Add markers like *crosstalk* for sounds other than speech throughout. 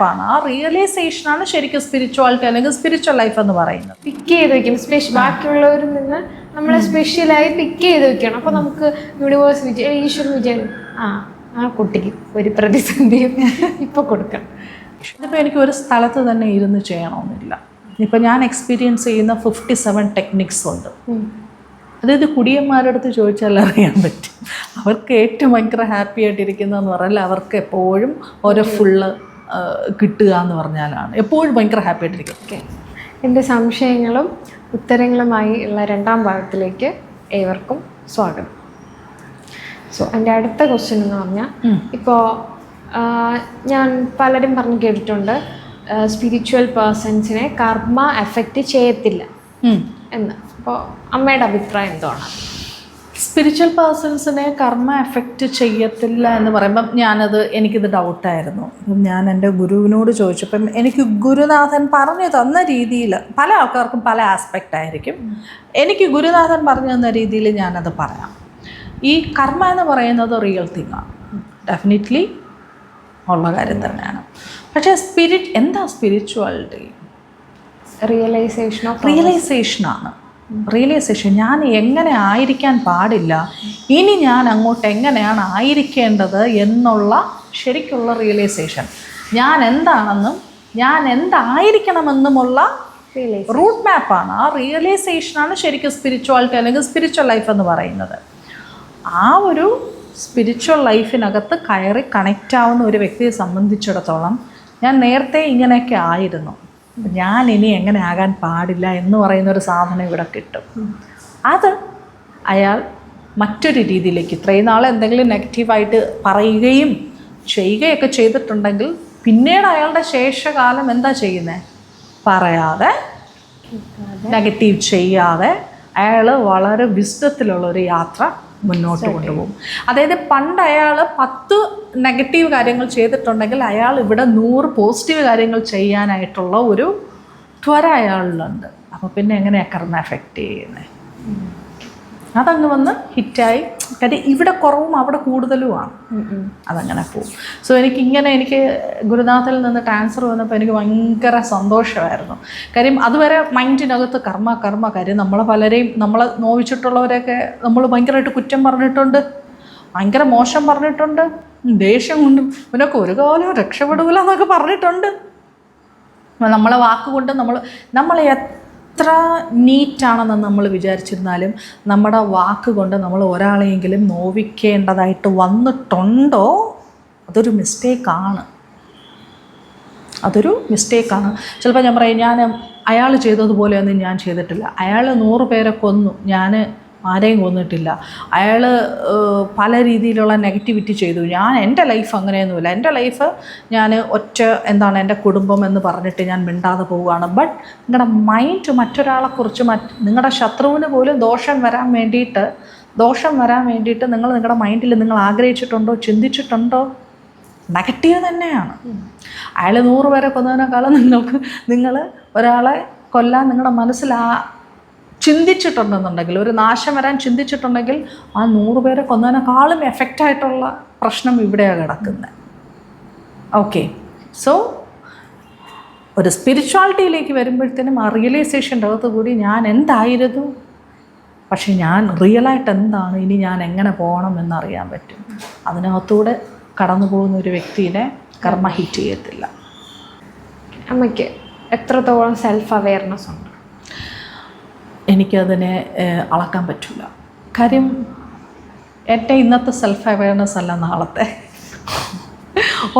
മാപ്പാണ് ആ റിയലൈസേഷനാണ് ശരിക്കും സ്പിരിച്വാലിറ്റി അല്ലെങ്കിൽ സ്പിരിച്വൽ ലൈഫ് എന്ന് പറയുന്നത്. പിക്ക് ചെയ്ത് വെക്കും. സ്പെഷ്യൽ ബാക്കിയുള്ളവരിൽ നിന്ന് നമ്മളെ സ്പെഷ്യലായി പിക്ക് ചെയ്ത് വെക്കണം. അപ്പൊ നമുക്ക് യൂണിവേഴ്സ് വിജയ ഈശ്വരൻ വിജയം. ആ ആ കുട്ടിക്ക് ഒരു പ്രതിസന്ധിയും ഇപ്പൊ കൊടുക്കാം. ഇതിപ്പോൾ എനിക്ക് ഒരു സ്ഥലത്ത് തന്നെ ഇരുന്ന് ചെയ്യണമെന്നില്ല. ഇപ്പം ഞാൻ എക്സ്പീരിയൻസ് ചെയ്യുന്ന ഫിഫ്റ്റി സെവൻ ടെക്നിക്സ് ഉണ്ട് അതായത് കുടിയന്മാരുടെ അടുത്ത് ചോദിച്ചാൽ അറിയാൻ പറ്റും. അവർക്ക് ഏറ്റവും ഭയങ്കര ഹാപ്പി ആയിട്ടിരിക്കുന്നതെന്ന് പറഞ്ഞാൽ അവർക്ക് എപ്പോഴും ഓരോ ഫുള്ള് കിട്ടുക എന്ന് പറഞ്ഞാലാണ്. എപ്പോഴും ഭയങ്കര ഹാപ്പി ആയിട്ടിരിക്കും. ഓക്കെ എന്റെ സംശയങ്ങളും ഉത്തരങ്ങളുമായി ഉള്ള രണ്ടാം ഭാഗത്തിലേക്ക് ഏവർക്കും സ്വാഗതം. സോ എന്റെ അടുത്ത ക്വസ്റ്റ്യൻ എന്ന് പറഞ്ഞാൽ ഇപ്പോൾ ഞാൻ പലരും പറഞ്ഞു കേട്ടിട്ടുണ്ട് സ്പിരിച്വൽ പേഴ്സൺസിനെ കർമ്മ എഫക്റ്റ് ചെയ്യത്തില്ല എന്ന്. അപ്പോൾ അമ്മയുടെ അഭിപ്രായം എന്താണ്? സ്പിരിച്വൽ പേഴ്സൺസിനെ കർമ്മ എഫക്റ്റ് ചെയ്യത്തില്ല എന്ന് പറയുമ്പം ഞാനത് എനിക്കിത് ഡൗട്ടായിരുന്നു അപ്പം ഞാൻ എന്റെ ഗുരുവിനോട് ചോദിച്ചപ്പം എനിക്ക് ഗുരുനാഥൻ പറഞ്ഞു തന്ന രീതിയിൽ പല ആൾക്കാർക്കും പല ആസ്പെക്റ്റ് ആയിരിക്കും. എനിക്ക് ഗുരുനാഥൻ പറഞ്ഞു തന്ന രീതിയിൽ ഞാനത് പറയാം. ഈ കർമ്മ എന്ന് പറയുന്നത് റിയൽ തിങ്ങാണ് ഡെഫിനറ്റ്ലി ഉള്ള കാര്യം തന്നെയാണ്. പക്ഷേ സ്പിരിറ്റ് എന്താ സ്പിരിച്വാലിറ്റി റിയലൈസേഷൻ റിയലൈസേഷനാണ് റിയലൈസേഷൻ ഞാൻ എങ്ങനെ ആയിരിക്കാൻ പാടില്ല? ഇനി ഞാൻ അങ്ങോട്ട് എങ്ങനെയാണ് ആയിരിക്കേണ്ടത് എന്നുള്ള ശരിക്കുള്ള റിയലൈസേഷൻ ഞാൻ എന്താണെന്നും ഞാൻ എന്തായിരിക്കണമെന്നുമുള്ള റൂട്ട് മാപ്പാണ് ആ റിയലൈസേഷനാണ് ശരിക്കും സ്പിരിച്വാലിറ്റി അല്ലെങ്കിൽ സ്പിരിച്വൽ ലൈഫ് എന്ന് പറയുന്നത്. ആ ഒരു സ്പിരിച്വൽ ലൈഫിനകത്ത് കയറി കണക്റ്റ് ആവുന്ന ഒരു വ്യക്തിയെ സംബന്ധിച്ചിടത്തോളം ഞാൻ നേരത്തെ ഇങ്ങനെയൊക്കെ ആയിരുന്നു. ഞാൻ ഇനി എങ്ങനെ ആകാൻ പാടില്ല എന്ന് പറയുന്ന ഒരു സാധനം ഇവിടെ കിട്ടും. അത് അയാൾ മറ്റൊരു രീതിയിലേക്ക് ഇത്രയും നാൾ എന്തെങ്കിലും നെഗറ്റീവായിട്ട് പറയുകയും ചെയ്യുകയൊക്കെ ചെയ്തിട്ടുണ്ടെങ്കിൽ പിന്നീട് അയാളുടെ ശേഷകാലം എന്താ ചെയ്യുന്നത് പറയാതെ നെഗറ്റീവ് ചെയ്യാതെ അയാൾ വളരെ വിസ്ഡത്തിലുള്ള ഒരു യാത്ര മുന്നോട്ട് കൊണ്ടുപോകും. അതായത് പണ്ട് അയാൾ പത്ത് നെഗറ്റീവ് കാര്യങ്ങൾ ചെയ്തിട്ടുണ്ടെങ്കിൽ അയാൾ ഇവിടെ നൂറ് പോസിറ്റീവ് കാര്യങ്ങൾ ചെയ്യാനായിട്ടുള്ള ഒരു ത്വര അയാളിലുണ്ട്. അപ്പോൾ പിന്നെ എങ്ങനെയാണ് കർമ്മ എഫക്റ്റ് ചെയ്യുന്നത് അതങ്ങ് വന്ന് ഹിറ്റായി. കാര്യം ഇവിടെ കുറവും അവിടെ കൂടുതലുമാണ്. അതങ്ങനെ പോകും സോ എനിക്ക് ഇങ്ങനെ എനിക്ക് ഗുരുനാഥിൽ നിന്ന് ട്രാൻസ്ഫർ വന്നപ്പോൾ എനിക്ക് ഭയങ്കര സന്തോഷമായിരുന്നു. കാര്യം അതുവരെ മൈൻഡിനകത്ത് കർമ്മ കർമ്മ. കാര്യം നമ്മളെ പലരെയും നമ്മളെ നോവിച്ചിട്ടുള്ളവരെയൊക്കെ നമ്മൾ ഭയങ്കരമായിട്ട് കുറ്റം പറഞ്ഞിട്ടുണ്ട്. ഭയങ്കര മോശം പറഞ്ഞിട്ടുണ്ട്. ദേഷ്യം കൊണ്ടും ഇവനൊക്കെ ഒരു കാലവും രക്ഷപ്പെടൂല എന്നൊക്കെ പറഞ്ഞിട്ടുണ്ട്. നമ്മളെ വാക്കുകൊണ്ട് നമ്മൾ നമ്മൾ എത്ര നീറ്റാണെന്ന് നമ്മൾ വിചാരിച്ചിരുന്നാലും നമ്മുടെ വാക്കുകൊണ്ട് നമ്മൾ ഒരാളെയെങ്കിലും നോവിക്കേണ്ടതായിട്ട് വന്നിട്ടുണ്ടോ? അതൊരു മിസ്റ്റേക്കാണ്. അതൊരു മിസ്റ്റേക്കാണ്. ചിലപ്പോൾ ഞാൻ പറയും ഞാൻ അയാൾ ചെയ്തതുപോലെയൊന്നും ഞാൻ ചെയ്തിട്ടില്ല. അയാൾ നൂറ് പേരെ കൊന്നു. ഞാൻ ആരെയും കൊന്നിട്ടില്ല. അയാൾ പല രീതിയിലുള്ള നെഗറ്റിവിറ്റി ചെയ്തു. ഞാൻ എന്റെ ലൈഫ് അങ്ങനെയൊന്നുമില്ല. എന്റെ ലൈഫ് ഞാൻ ഒറ്റ എന്താണ് എന്റെ കുടുംബം എന്ന് പറഞ്ഞിട്ട് ഞാൻ മിണ്ടാതെ പോവുകയാണ്. ബട്ട് നിങ്ങളുടെ മൈൻഡ് മറ്റൊരാളെക്കുറിച്ച് മറ്റ് നിങ്ങളുടെ ശത്രുവിന് പോലും ദോഷം വരാൻ വേണ്ടിയിട്ട് ദോഷം വരാൻ വേണ്ടിയിട്ട് നിങ്ങൾ നിങ്ങളുടെ മൈൻഡിൽ നിങ്ങൾ ആഗ്രഹിച്ചിട്ടുണ്ടോ ചിന്തിച്ചിട്ടുണ്ടോ? നെഗറ്റീവ് തന്നെയാണ്. അയാൾ നൂറ് പേരെ കൊന്നതിനേക്കാളും നിങ്ങൾക്ക് നിങ്ങൾ ഒരാളെ കൊല്ലാൻ നിങ്ങളുടെ മനസ്സിൽ ആ ചിന്തിച്ചിട്ടുണ്ടെന്നുണ്ടെങ്കിൽ ഒരു നാശം വരാൻ ചിന്തിച്ചിട്ടുണ്ടെങ്കിൽ ആ നൂറ് പേരെ കൊന്നതിനേക്കാളും എഫക്റ്റായിട്ടുള്ള പ്രശ്നം ഇവിടെയാണ് കിടക്കുന്നത് ഓക്കെ സോ ഒരു സ്പിരിച്വാലിറ്റിയിലേക്ക് വരുമ്പോഴത്തേനും ആ റിയലൈസേഷന്റെ അകത്ത് കൂടി ഞാൻ എന്തായിരുന്നു? പക്ഷേ ഞാൻ റിയലായിട്ട് എന്താണ്? ഇനി ഞാൻ എങ്ങനെ പോകണം എന്നറിയാൻ പറ്റും. അതിനകത്തൂടെ കടന്നു പോകുന്ന ഒരു വ്യക്തിയെ കർമ്മ ഹിറ്റ് ചെയ്യത്തില്ല. അമ്മയ്ക്ക് എത്രത്തോളം സെൽഫ് അവെയർനെസ് ഉണ്ട്? എനിക്കതിനെ അളക്കാൻ പറ്റില്ല കാര്യം എന്റെ ഇന്നത്തെ സെൽഫ് അവയർനെസ് അല്ല നാളത്തെ.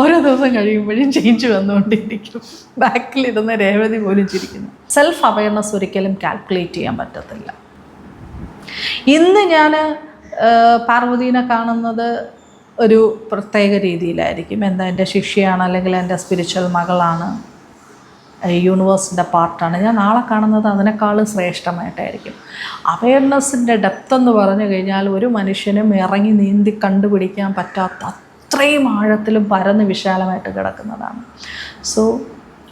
ഓരോ ദിവസം കഴിയുമ്പോഴും ചേഞ്ച് വന്നുകൊണ്ടിരിക്കും. ബാക്കിലിരുന്ന രേവതി പോലും ചിരിക്കുന്നു. സെൽഫ് അവയർനെസ് ഒരിക്കലും കാൽക്കുലേറ്റ് ചെയ്യാൻ പറ്റത്തില്ല. ഇന്ന് ഞാൻ പാർവതീനെ കാണുന്നത് ഒരു പ്രത്യേക രീതിയിലായിരിക്കും. എന്താ എന്റെ ശിഷ്യയാണ് അല്ലെങ്കിൽ എന്റെ സ്പിരിച്വൽ മകളാണ്? യൂണിവേഴ്സിന്റെ പാർട്ടാണ് ഞാൻ നാളെ കാണുന്നത് അതിനേക്കാൾ ശ്രേഷ്ഠമായിട്ടായിരിക്കും. അവയർനെസ്സിന്റെ ഡെപ്ത് എന്ന് പറഞ്ഞു കഴിഞ്ഞാൽ ഒരു മനുഷ്യനും ഇറങ്ങി നീന്തി കണ്ടുപിടിക്കാൻ പറ്റാത്ത അത്രയും ആഴത്തിലും പരന്ന് വിശാലമായിട്ട് കിടക്കുന്നതാണ്. സോ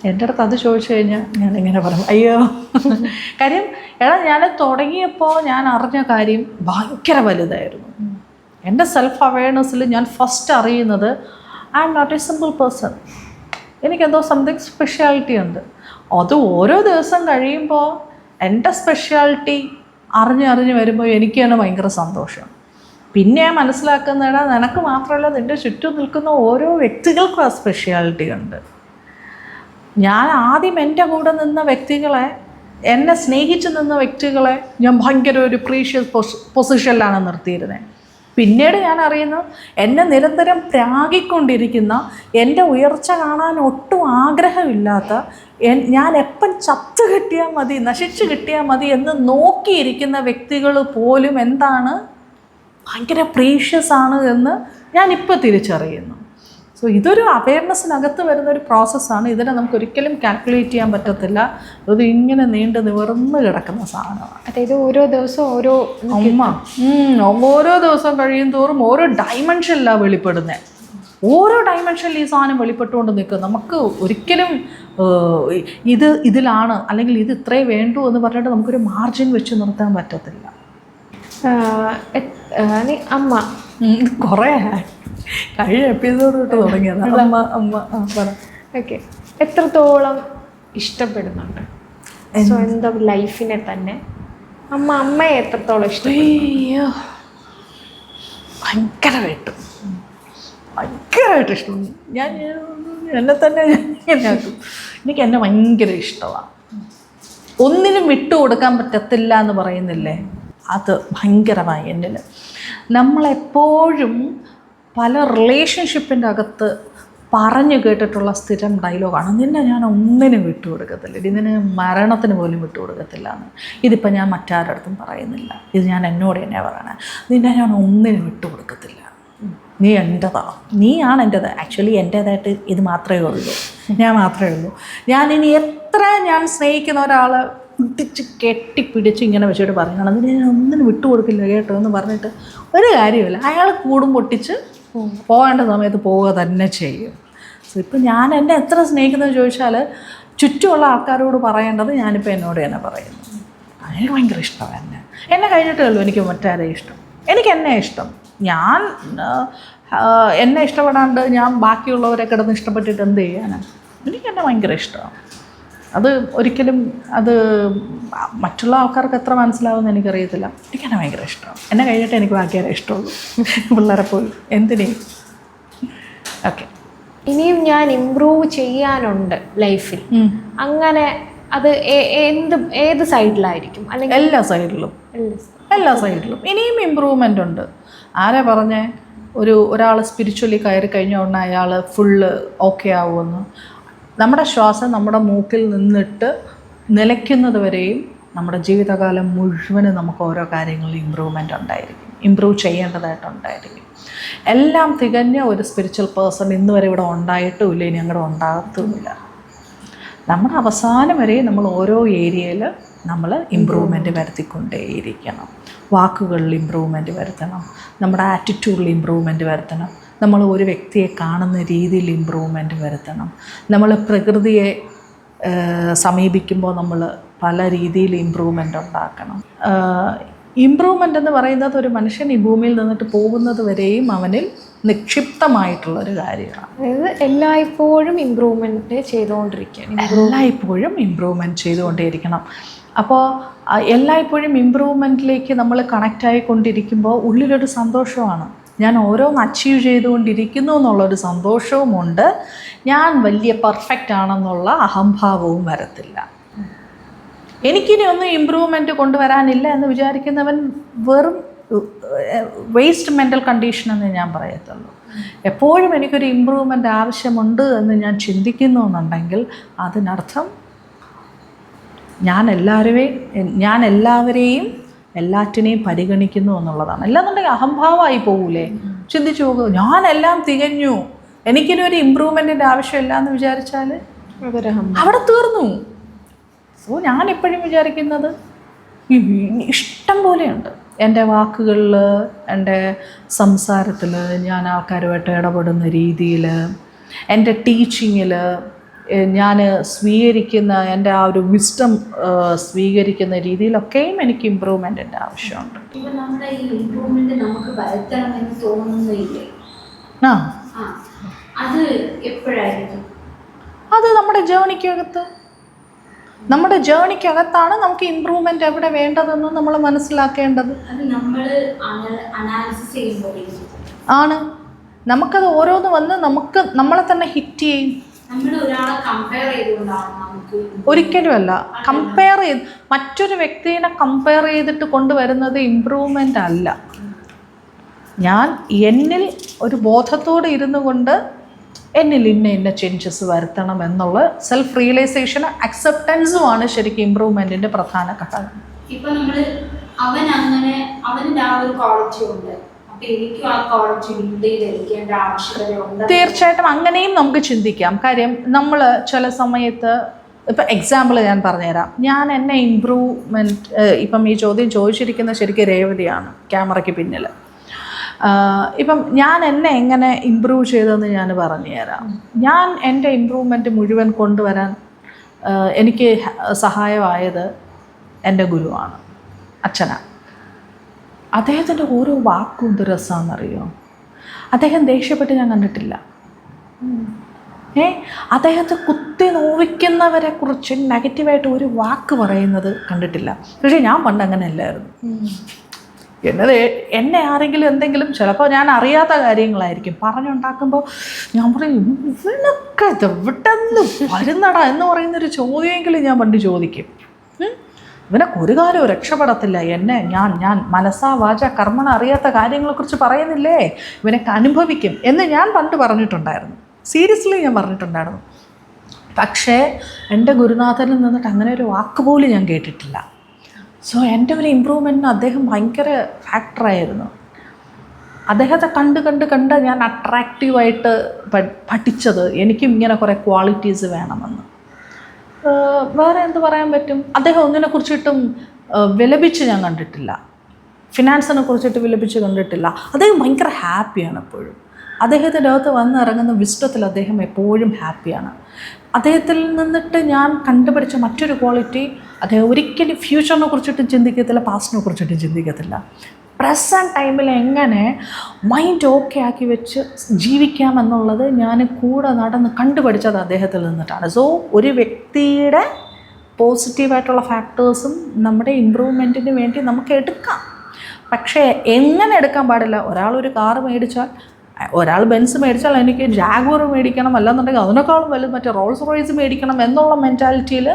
എന്റെ അടുത്ത് അത് ചോദിച്ചു കഴിഞ്ഞാൽ ഞാൻ ഇങ്ങനെ പറയും അയ്യോ. കാര്യം എടാ ഞാൻ തുടങ്ങിയപ്പോൾ ഞാൻ അറിഞ്ഞ കാര്യം ഭയങ്കര വലുതായിരുന്നു. എന്റെ സെൽഫ് അവയർനെസ്സിൽ ഞാൻ ഫസ്റ്റ് അറിയുന്നത് I am not a simple person എനിക്കെന്തോ സംതിങ് സ്പെഷ്യാലിറ്റി ഉണ്ട്. അത് ഓരോ ദിവസം കഴിയുമ്പോൾ എന്റെ സ്പെഷ്യാലിറ്റി അറിഞ്ഞ് അറിഞ്ഞ് വരുമ്പോൾ എനിക്ക് തന്നെ ഭയങ്കര സന്തോഷം. പിന്നെ ഞാൻ മനസ്സിലാക്കുന്നതാ നിനക്ക് മാത്രമല്ല നിന്റെ ചുറ്റും നിൽക്കുന്ന ഓരോ വ്യക്തികൾക്കും ആ സ്പെഷ്യാലിറ്റി ഉണ്ട്. ഞാൻ ആദ്യം എന്റെ കൂടെ നിന്ന വ്യക്തികളെ എന്നെ സ്നേഹിച്ച് നിന്ന വ്യക്തികളെ ഞാൻ ഭയങ്കര ഒരു പ്രീഷ്യസ് പൊസിഷനിലാണ് നിർത്തിയിരുന്നത് പിന്നീട് ഞാൻ അറിയുന്നു എന്നെ നിരന്തരം പ്രാഗിക്കൊണ്ടിരിക്കുന്ന എന്റെ ഉയർച്ച കാണാൻ ഒട്ടും ആഗ്രഹമില്ലാത്ത ഞാൻ എപ്പം ചത്തു കിട്ടിയാൽ മതി നശിച്ചു കിട്ടിയാൽ മതി എന്ന് നോക്കിയിരിക്കുന്ന വ്യക്തികൾ പോലും എന്താണ്? ഭയങ്കര പ്രീഷ്യസ് ആണ് എന്ന് ഞാനിപ്പോൾ തിരിച്ചറിയുന്നു. സോ ഇതൊരു അവയർനെസ്സിനകത്ത് വരുന്ന ഒരു പ്രോസസ്സാണ് ഇതിനെ നമുക്ക് ഒരിക്കലും കാൽക്കുലേറ്റ് ചെയ്യാൻ പറ്റത്തില്ല. അത് ഇങ്ങനെ നീണ്ടു നിവർന്ന് കിടക്കുന്ന സാധനമാണ്. അതായത് ഓരോ ദിവസവും ഓരോ അമ്മ ഓരോ ദിവസം കഴിയും തോറും ഓരോ ഡൈമെൻഷനിലാണ് വെളിപ്പെടുന്നത് ഓരോ ഡൈമെൻഷനിൽ ഈ സാധനം വെളിപ്പെട്ടുകൊണ്ട് നിൽക്കും. നമുക്ക് ഒരിക്കലും ഇത് ഇതിലാണ് അല്ലെങ്കിൽ ഇത് ഇത്രേ വേണ്ടു എന്ന് പറഞ്ഞിട്ട് നമുക്കൊരു മാർജിൻ വെച്ച് നിർത്താൻ പറ്റത്തില്ല. അമ്മ. കുറേ. കഴിഞ്ഞ എപ്പിസോഡ് തൊട്ട് തുടങ്ങിയത്. അമ്മ അമ്മ പറ. ഓക്കെ. എത്രത്തോളം ഇഷ്ടപ്പെടുന്നുണ്ട്? സ്വന്തം ലൈഫിനെ തന്നെ? അമ്മ അമ്മയെ എത്രത്തോളം ഇഷ്ടം ഭയങ്കരമായിട്ട്. ഭയങ്കരമായിട്ട് ഇഷ്ടം. ഞാൻ എന്നെ തന്നെ ഇങ്ങനെയാക്കും എനിക്ക് എന്നെ ഭയങ്കര ഇഷ്ടമാണ് ഒന്നിനും വിട്ടുകൊടുക്കാൻ പറ്റത്തില്ല എന്ന് പറയുന്നില്ലേ? അത് ഭയങ്കരമായി എന്നിൽ നമ്മളെപ്പോഴും പല റിലേഷൻഷിപ്പിന്റെ അകത്ത് പറഞ്ഞു കേട്ടിട്ടുള്ള സ്ഥിരം ഡയലോഗാണ് നിന്നെ ഞാൻ ഒന്നിനും വിട്ടു കൊടുക്കത്തില്ല ഇതിന് മരണത്തിന് പോലും വിട്ടു കൊടുക്കത്തില്ല എന്ന്. ഇതിപ്പോൾ ഞാൻ മറ്റാരടുത്തും പറയുന്നില്ല. ഇത് ഞാൻ എന്നോട് തന്നെ പറയണേ. നിന്നെ ഞാൻ ഒന്നിനും വിട്ടു കൊടുക്കത്തില്ല നീ എന്റെതാ നീയാണ് എന്റെത് ആക്ച്വലി എന്റേതായിട്ട് ഇത് മാത്രമേ ഉള്ളൂ. ഞാൻ മാത്രമേ ഉള്ളൂ. ഞാൻ ഇനി എത്ര ഞാൻ സ്നേഹിക്കുന്ന ഒരാൾ പിടിച്ച് കെട്ടിപ്പിടിച്ച് ഇങ്ങനെ വെച്ചിട്ട് പറയണം. അതിന് ഞാൻ ഒന്നിനും വിട്ടുകൊടുക്കില്ല കേട്ടോ എന്ന് പറഞ്ഞിട്ട് ഒരു കാര്യമില്ല അയാൾ കൂടും പൊട്ടിച്ച് പോകേണ്ട സമയത്ത് പോവുക തന്നെ ചെയ്യും. സോ ഇപ്പം ഞാൻ എന്നെ എത്ര സ്നേഹിക്കുന്നത് ചോദിച്ചാൽ ചുറ്റുമുള്ള ആൾക്കാരോട് പറയേണ്ടത് ഞാനിപ്പോൾ എന്നോട് തന്നെ പറയുന്നു. എനിക്ക് ഭയങ്കര ഇഷ്ടമാണ് എന്നെ. എന്നെ കഴിഞ്ഞിട്ടേ ഉള്ളൂ എനിക്ക് മറ്റാരെ ഇഷ്ടം. എനിക്ക് എന്നെ ഇഷ്ടം. ഞാൻ എന്നെ ഇഷ്ടപ്പെടാണ്ട് ഞാൻ ബാക്കിയുള്ളവരെ കിടന്ന് ഇഷ്ടപ്പെട്ടിട്ട് എന്ത് ചെയ്യാനാണ് എനിക്ക് എന്നെ ഭയങ്കര ഇഷ്ടമാണ് അത് ഒരിക്കലും അത് മറ്റുള്ള ആൾക്കാർക്ക് എത്ര മനസ്സിലാവുമെന്ന് എനിക്കറിയത്തില്ല. എനിക്ക് എന്നെ ഭയങ്കര ഇഷ്ടമാണ്. എന്നെ കഴിഞ്ഞിട്ട് എനിക്ക് ബാക്കിയാരെ ഇഷ്ടമുള്ളൂ. *laughs* പിള്ളേരെ പോയി എന്തിനേ. ഓക്കെ. ഇനിയും ഞാൻ ഇമ്പ്രൂവ് ചെയ്യാനുണ്ട് ലൈഫിൽ. അങ്ങനെ അത് എന്ത് ഏത് സൈഡിലായിരിക്കും? അല്ലെങ്കിൽ എല്ലാ സൈഡിലും. എല്ലാ സൈഡിലും. ഇനിയും ഇമ്പ്രൂവ്മെന്റ് ഉണ്ട്. ആരാ പറഞ്ഞേ? ഒരു ഒരാൾ സ്പിരിച്വലി കയറി കഴിഞ്ഞ ഉടനെ അയാൾ ഫുള്ള് ഓക്കെ ആവുമെന്ന്. നമ്മുടെ ശ്വാസം നമ്മുടെ മൂക്കിൽ നിന്നിട്ട് നിലയ്ക്കുന്നത് വരെയും നമ്മുടെ ജീവിതകാലം മുഴുവനും നമുക്ക് ഓരോ കാര്യങ്ങളിൽ ഇമ്പ്രൂവ്മെന്റ് ഉണ്ടായിരിക്കും. ഇമ്പ്രൂവ് ചെയ്യേണ്ടതായിട്ടുണ്ടായിരിക്കും. എല്ലാം തികഞ്ഞ ഒരു സ്പിരിച്വൽ പേഴ്സൺ ഇന്ന് വരെ ഇവിടെ ഉണ്ടായിട്ടുമില്ല ഇനി അങ്ങോട്ട് ഉണ്ടാകത്തുമില്ല. നമ്മുടെ അവസാനം വരെ നമ്മൾ ഓരോ ഏരിയയിൽ നമ്മൾ ഇമ്പ്രൂവ്മെന്റ് വരുത്തിക്കൊണ്ടേയിരിക്കണം. വാക്കുകളിൽ ഇമ്പ്രൂവ്മെന്റ് വരുത്തണം. നമ്മുടെ ആറ്റിറ്റ്യൂഡിൽ ഇമ്പ്രൂവ്മെന്റ് വരുത്തണം. നമ്മൾ ഒരു വ്യക്തിയെ കാണുന്ന രീതിയിൽ ഇമ്പ്രൂവ്മെന്റ് വരുത്തണം. നമ്മൾ പ്രകൃതിയെ സമീപിക്കുമ്പോൾ നമ്മൾ പല രീതിയിൽ ഇമ്പ്രൂവ്മെന്റ് ഉണ്ടാക്കണം. ഇമ്പ്രൂവ്മെന്റ് എന്ന് പറയുന്നത് ഒരു മനുഷ്യൻ ഈ ഭൂമിയിൽ നിന്നിട്ട് പോകുന്നത് വരെയും അവനിൽ നിക്ഷിപ്തമായിട്ടുള്ളൊരു കാര്യമാണ്. അതായത് എല്ലായ്പ്പോഴും ഇമ്പ്രൂവ്മെന്റ് ചെയ്തുകൊണ്ടിരിക്കുകയാണ്. എല്ലായ്പ്പോഴും ഇമ്പ്രൂവ്മെന്റ് ചെയ്തുകൊണ്ടേയിരിക്കണം. അപ്പോൾ എല്ലായ്പ്പോഴും ഇമ്പ്രൂവ്മെന്റിലേക്ക് നമ്മൾ കണക്റ്റായിക്കൊണ്ടിരിക്കുമ്പോൾ ഉള്ളിലൊരു സന്തോഷമാണ്. ഞാൻ ഓരോന്ന് അച്ചീവ് ചെയ്തുകൊണ്ടിരിക്കുന്നു എന്നുള്ളൊരു സന്തോഷവുമുണ്ട്. ഞാൻ വലിയ പെർഫെക്റ്റ് ആണെന്നുള്ള അഹംഭാവവും വരത്തില്ല. എനിക്കിനി ഒന്നും ഇമ്പ്രൂവ്മെന്റ് കൊണ്ടുവരാനില്ല എന്ന് വിചാരിക്കുന്നവൻ വെറും വേസ്റ്റ് മെന്റൽ കണ്ടീഷൻ എന്ന് ഞാൻ പറയത്തുള്ളൂ. എപ്പോഴും എനിക്കൊരു ഇമ്പ്രൂവ്മെന്റ് ആവശ്യമുണ്ട് എന്ന് ഞാൻ ചിന്തിക്കുന്നു എന്നുണ്ടെങ്കിൽ അതിനർത്ഥം ഞാൻ എല്ലാവരെയും ഞാൻ എല്ലാവരെയും എല്ലാറ്റിനെയും പരിഗണിക്കുന്നു എന്നുള്ളതാണ്. അല്ലാന്നുണ്ടെങ്കിൽ അഹംഭാവമായി പോകൂലേ? ചിന്തിച്ചു പോകും ഞാനെല്ലാം തികഞ്ഞു. എനിക്കിനി ഒരു ഇമ്പ്രൂവ്മെന്റിന്റെ ആവശ്യമില്ല എന്ന് വിചാരിച്ചാൽ അവിടെ തീർന്നു. സോ ഞാൻ എപ്പോഴും വിചാരിക്കുന്നത് ഇഷ്ടം പോലെയുണ്ട്. എന്റെ വാക്കുകളിൽ എന്റെ സംസാരത്തിൽ ഞാൻ ആൾക്കാരുമായിട്ട് ഇടപെടുന്ന രീതിയിൽ എന്റെ ടീച്ചിങ്ങിൽ ഞാൻ സ്വീകരിക്കുന്ന എന്റെ ആ ഒരു വിസ്റ്റം സ്വീകരിക്കുന്ന രീതിയിലൊക്കെയും എനിക്ക് ഇമ്പ്രൂവ്മെന്റിന്റെ ആവശ്യമുണ്ട്. ആ. അത് എപ്പോഴായിരിക്കും? നമ്മുടെ ജേണിക്കകത്ത് നമ്മുടെ ജേണിക്കകത്താണ് നമുക്ക് ഇമ്പ്രൂവ്മെന്റ് എവിടെ വേണ്ടതെന്ന് നമ്മൾ മനസ്സിലാക്കേണ്ടത്. ആണ്. നമുക്കത് ഓരോന്ന് വന്ന് നമുക്ക് നമ്മളെ തന്നെ ഹിറ്റ് ചെയ്യും. ഒരിക്കലുമല്ല. കമ്പയർ ചെയ്ത് മറ്റൊരു വ്യക്തിനെ കമ്പയർ ചെയ്തിട്ട് കൊണ്ടുവരുന്നത് ഇമ്പ്രൂവ്മെന്റ് അല്ല. ഞാൻ എന്നിൽ ഒരു ബോധത്തോടെ ഇരുന്നു കൊണ്ട് എന്നിൽ ഇന്ന ഇന്ന ചേഞ്ചസ് വരുത്തണം എന്നുള്ള സെൽഫ് റിയലൈസേഷനും അക്സെപ്റ്റൻസുമാണ് ശരിക്കും ഇമ്പ്രൂവ്മെന്റിന്റെ പ്രധാന ഘടകം. ഇപ്പം നമ്മൾ അവൻ അങ്ങനെ അവന്റെ ആ ഒരു ക്വാളിറ്റി ഉണ്ട് തീർച്ചയായിട്ടും അങ്ങനെയും നമുക്ക് ചിന്തിക്കാം. കാര്യം നമ്മൾ ചില സമയത്ത് ഇപ്പം എക്സാമ്പിൾ ഞാൻ പറഞ്ഞുതരാം. ഞാൻ എന്നെ ഇമ്പ്രൂവ്മെന്റ് ഇപ്പം ഈ ചോദ്യം ചോദിച്ചിരിക്കുന്ന ശരിക്കും രേവതിയാണ് ക്യാമറയ്ക്ക് പിന്നിൽ ഇപ്പം ഞാൻ എന്നെ എങ്ങനെ ഇമ്പ്രൂവ് ചെയ്തതെന്ന് ഞാൻ പറഞ്ഞുതരാം. ഞാൻ എന്റെ ഇമ്പ്രൂവ്മെന്റ് മുഴുവൻ കൊണ്ടുവരാൻ എനിക്ക് സഹായമായത് എന്റെ ഗുരുവാണ് അച്ഛനാണ്. അദ്ദേഹത്തിന്റെ ഓരോ വാക്കും എന്ത് രസമാണെന്നറിയോ അദ്ദേഹം ദേഷ്യപ്പെട്ട് ഞാൻ കണ്ടിട്ടില്ല. ഏ? അദ്ദേഹത്തെ കുത്തി നോവിക്കുന്നവരെ കുറിച്ച് നെഗറ്റീവായിട്ട് ഒരു വാക്ക് പറയുന്നത് കണ്ടിട്ടില്ല. പക്ഷേ ഞാൻ പണ്ട് അങ്ങനെ അല്ലായിരുന്നു. എന്നത് എന്നെ ആരെങ്കിലും എന്തെങ്കിലും ചിലപ്പോൾ ഞാൻ അറിയാത്ത കാര്യങ്ങളായിരിക്കും. പറഞ്ഞുണ്ടാക്കുമ്പോൾ ഞാൻ പറയും ഇവനൊക്കെ ഇത് നിന്ന് വരുന്നടാ? എന്ന് പറയുന്നൊരു ചോദ്യമെങ്കിലും ഞാൻ പണ്ട് ചോദിക്കും? ഇവനൊക്കെ ഒരു കാലവും രക്ഷപ്പെടത്തില്ല. എന്നെ ഞാൻ ഞാൻ മനസ്സാ വാച കർമ്മണ അറിയാത്ത കാര്യങ്ങളെക്കുറിച്ച് പറയുന്നില്ലേ? ഇവനൊക്കെ അനുഭവിക്കും എന്ന് ഞാൻ പണ്ട് പറഞ്ഞിട്ടുണ്ടായിരുന്നു. സീരിയസ്ലി ഞാൻ പറഞ്ഞിട്ടുണ്ടായിരുന്നു. പക്ഷേ എന്റെ ഗുരുനാഥനിൽ നിന്നിട്ട് അങ്ങനെ ഒരു വാക്ക് പോലും ഞാൻ കേട്ടിട്ടില്ല. സോ എന്റെ ഒരു ഇമ്പ്രൂവ്മെന്റിന് അദ്ദേഹം ഭയങ്കര ഫാക്ടറായിരുന്നു അദ്ദേഹത്തെ കണ്ട് കണ്ട് കണ്ട് ഞാൻ അട്രാക്റ്റീവായിട്ട് പഠിച്ചത് എനിക്കും ഇങ്ങനെ കുറേ ക്വാളിറ്റീസ് വേണമെന്ന്. വേറെ എന്ത് പറയാൻ പറ്റും? അദ്ദേഹം ഒന്നിനെ കുറിച്ചിട്ടും വിലപിച്ച് ഞാൻ കണ്ടിട്ടില്ല. ഫിനാൻസിനെ കുറിച്ചിട്ട് വിലപിച്ച് കണ്ടിട്ടില്ല. അദ്ദേഹം ഭയങ്കര ഹാപ്പിയാണ് എപ്പോഴും. അദ്ദേഹത്തിന്റെ അകത്ത് വന്നിറങ്ങുന്ന വിസ്റ്റത്തിൽ അദ്ദേഹം എപ്പോഴും ഹാപ്പിയാണ്. അദ്ദേഹത്തിൽ നിന്നിട്ട് ഞാൻ കണ്ടുപിടിച്ച മറ്റൊരു ക്വാളിറ്റി അദ്ദേഹം ഒരിക്കലും ഫ്യൂച്ചറിനെ കുറിച്ചിട്ടും ചിന്തിക്കത്തില്ല പാസ്റ്റിനെ കുറിച്ചിട്ടും ചിന്തിക്കത്തില്ല. പ്രസന്റ് ടൈമിൽ എങ്ങനെ മൈൻഡ് ഓക്കെ ആക്കി വെച്ച് ജീവിക്കാമെന്നുള്ളത് ഞാൻ കൂടെ നടന്ന് കണ്ടുപഠിച്ചത് അദ്ദേഹത്തിൽ നിന്നിട്ടാണ്. സോ ഒരു വ്യക്തിയുടെ പോസിറ്റീവായിട്ടുള്ള ഫാക്ടേഴ്സും നമ്മുടെ ഇമ്പ്രൂവ്മെന്റിന് വേണ്ടി നമുക്ക് എടുക്കാം. പക്ഷേ എങ്ങനെ എടുക്കാൻ പാടില്ല? ഒരാൾ ഒരു കാറ് മേടിച്ചാൽ ഒരാൾ ബെൻസ് മേടിച്ചാൽ എനിക്ക് ജാഗ്വർ മേടിക്കണം. അല്ലാന്നുണ്ടെങ്കിൽ അതിനേക്കാളും വലുത് മറ്റേ റോൾസ് റോയ്സ് മേടിക്കണം എന്നുള്ള മെന്റാലിറ്റിയിൽ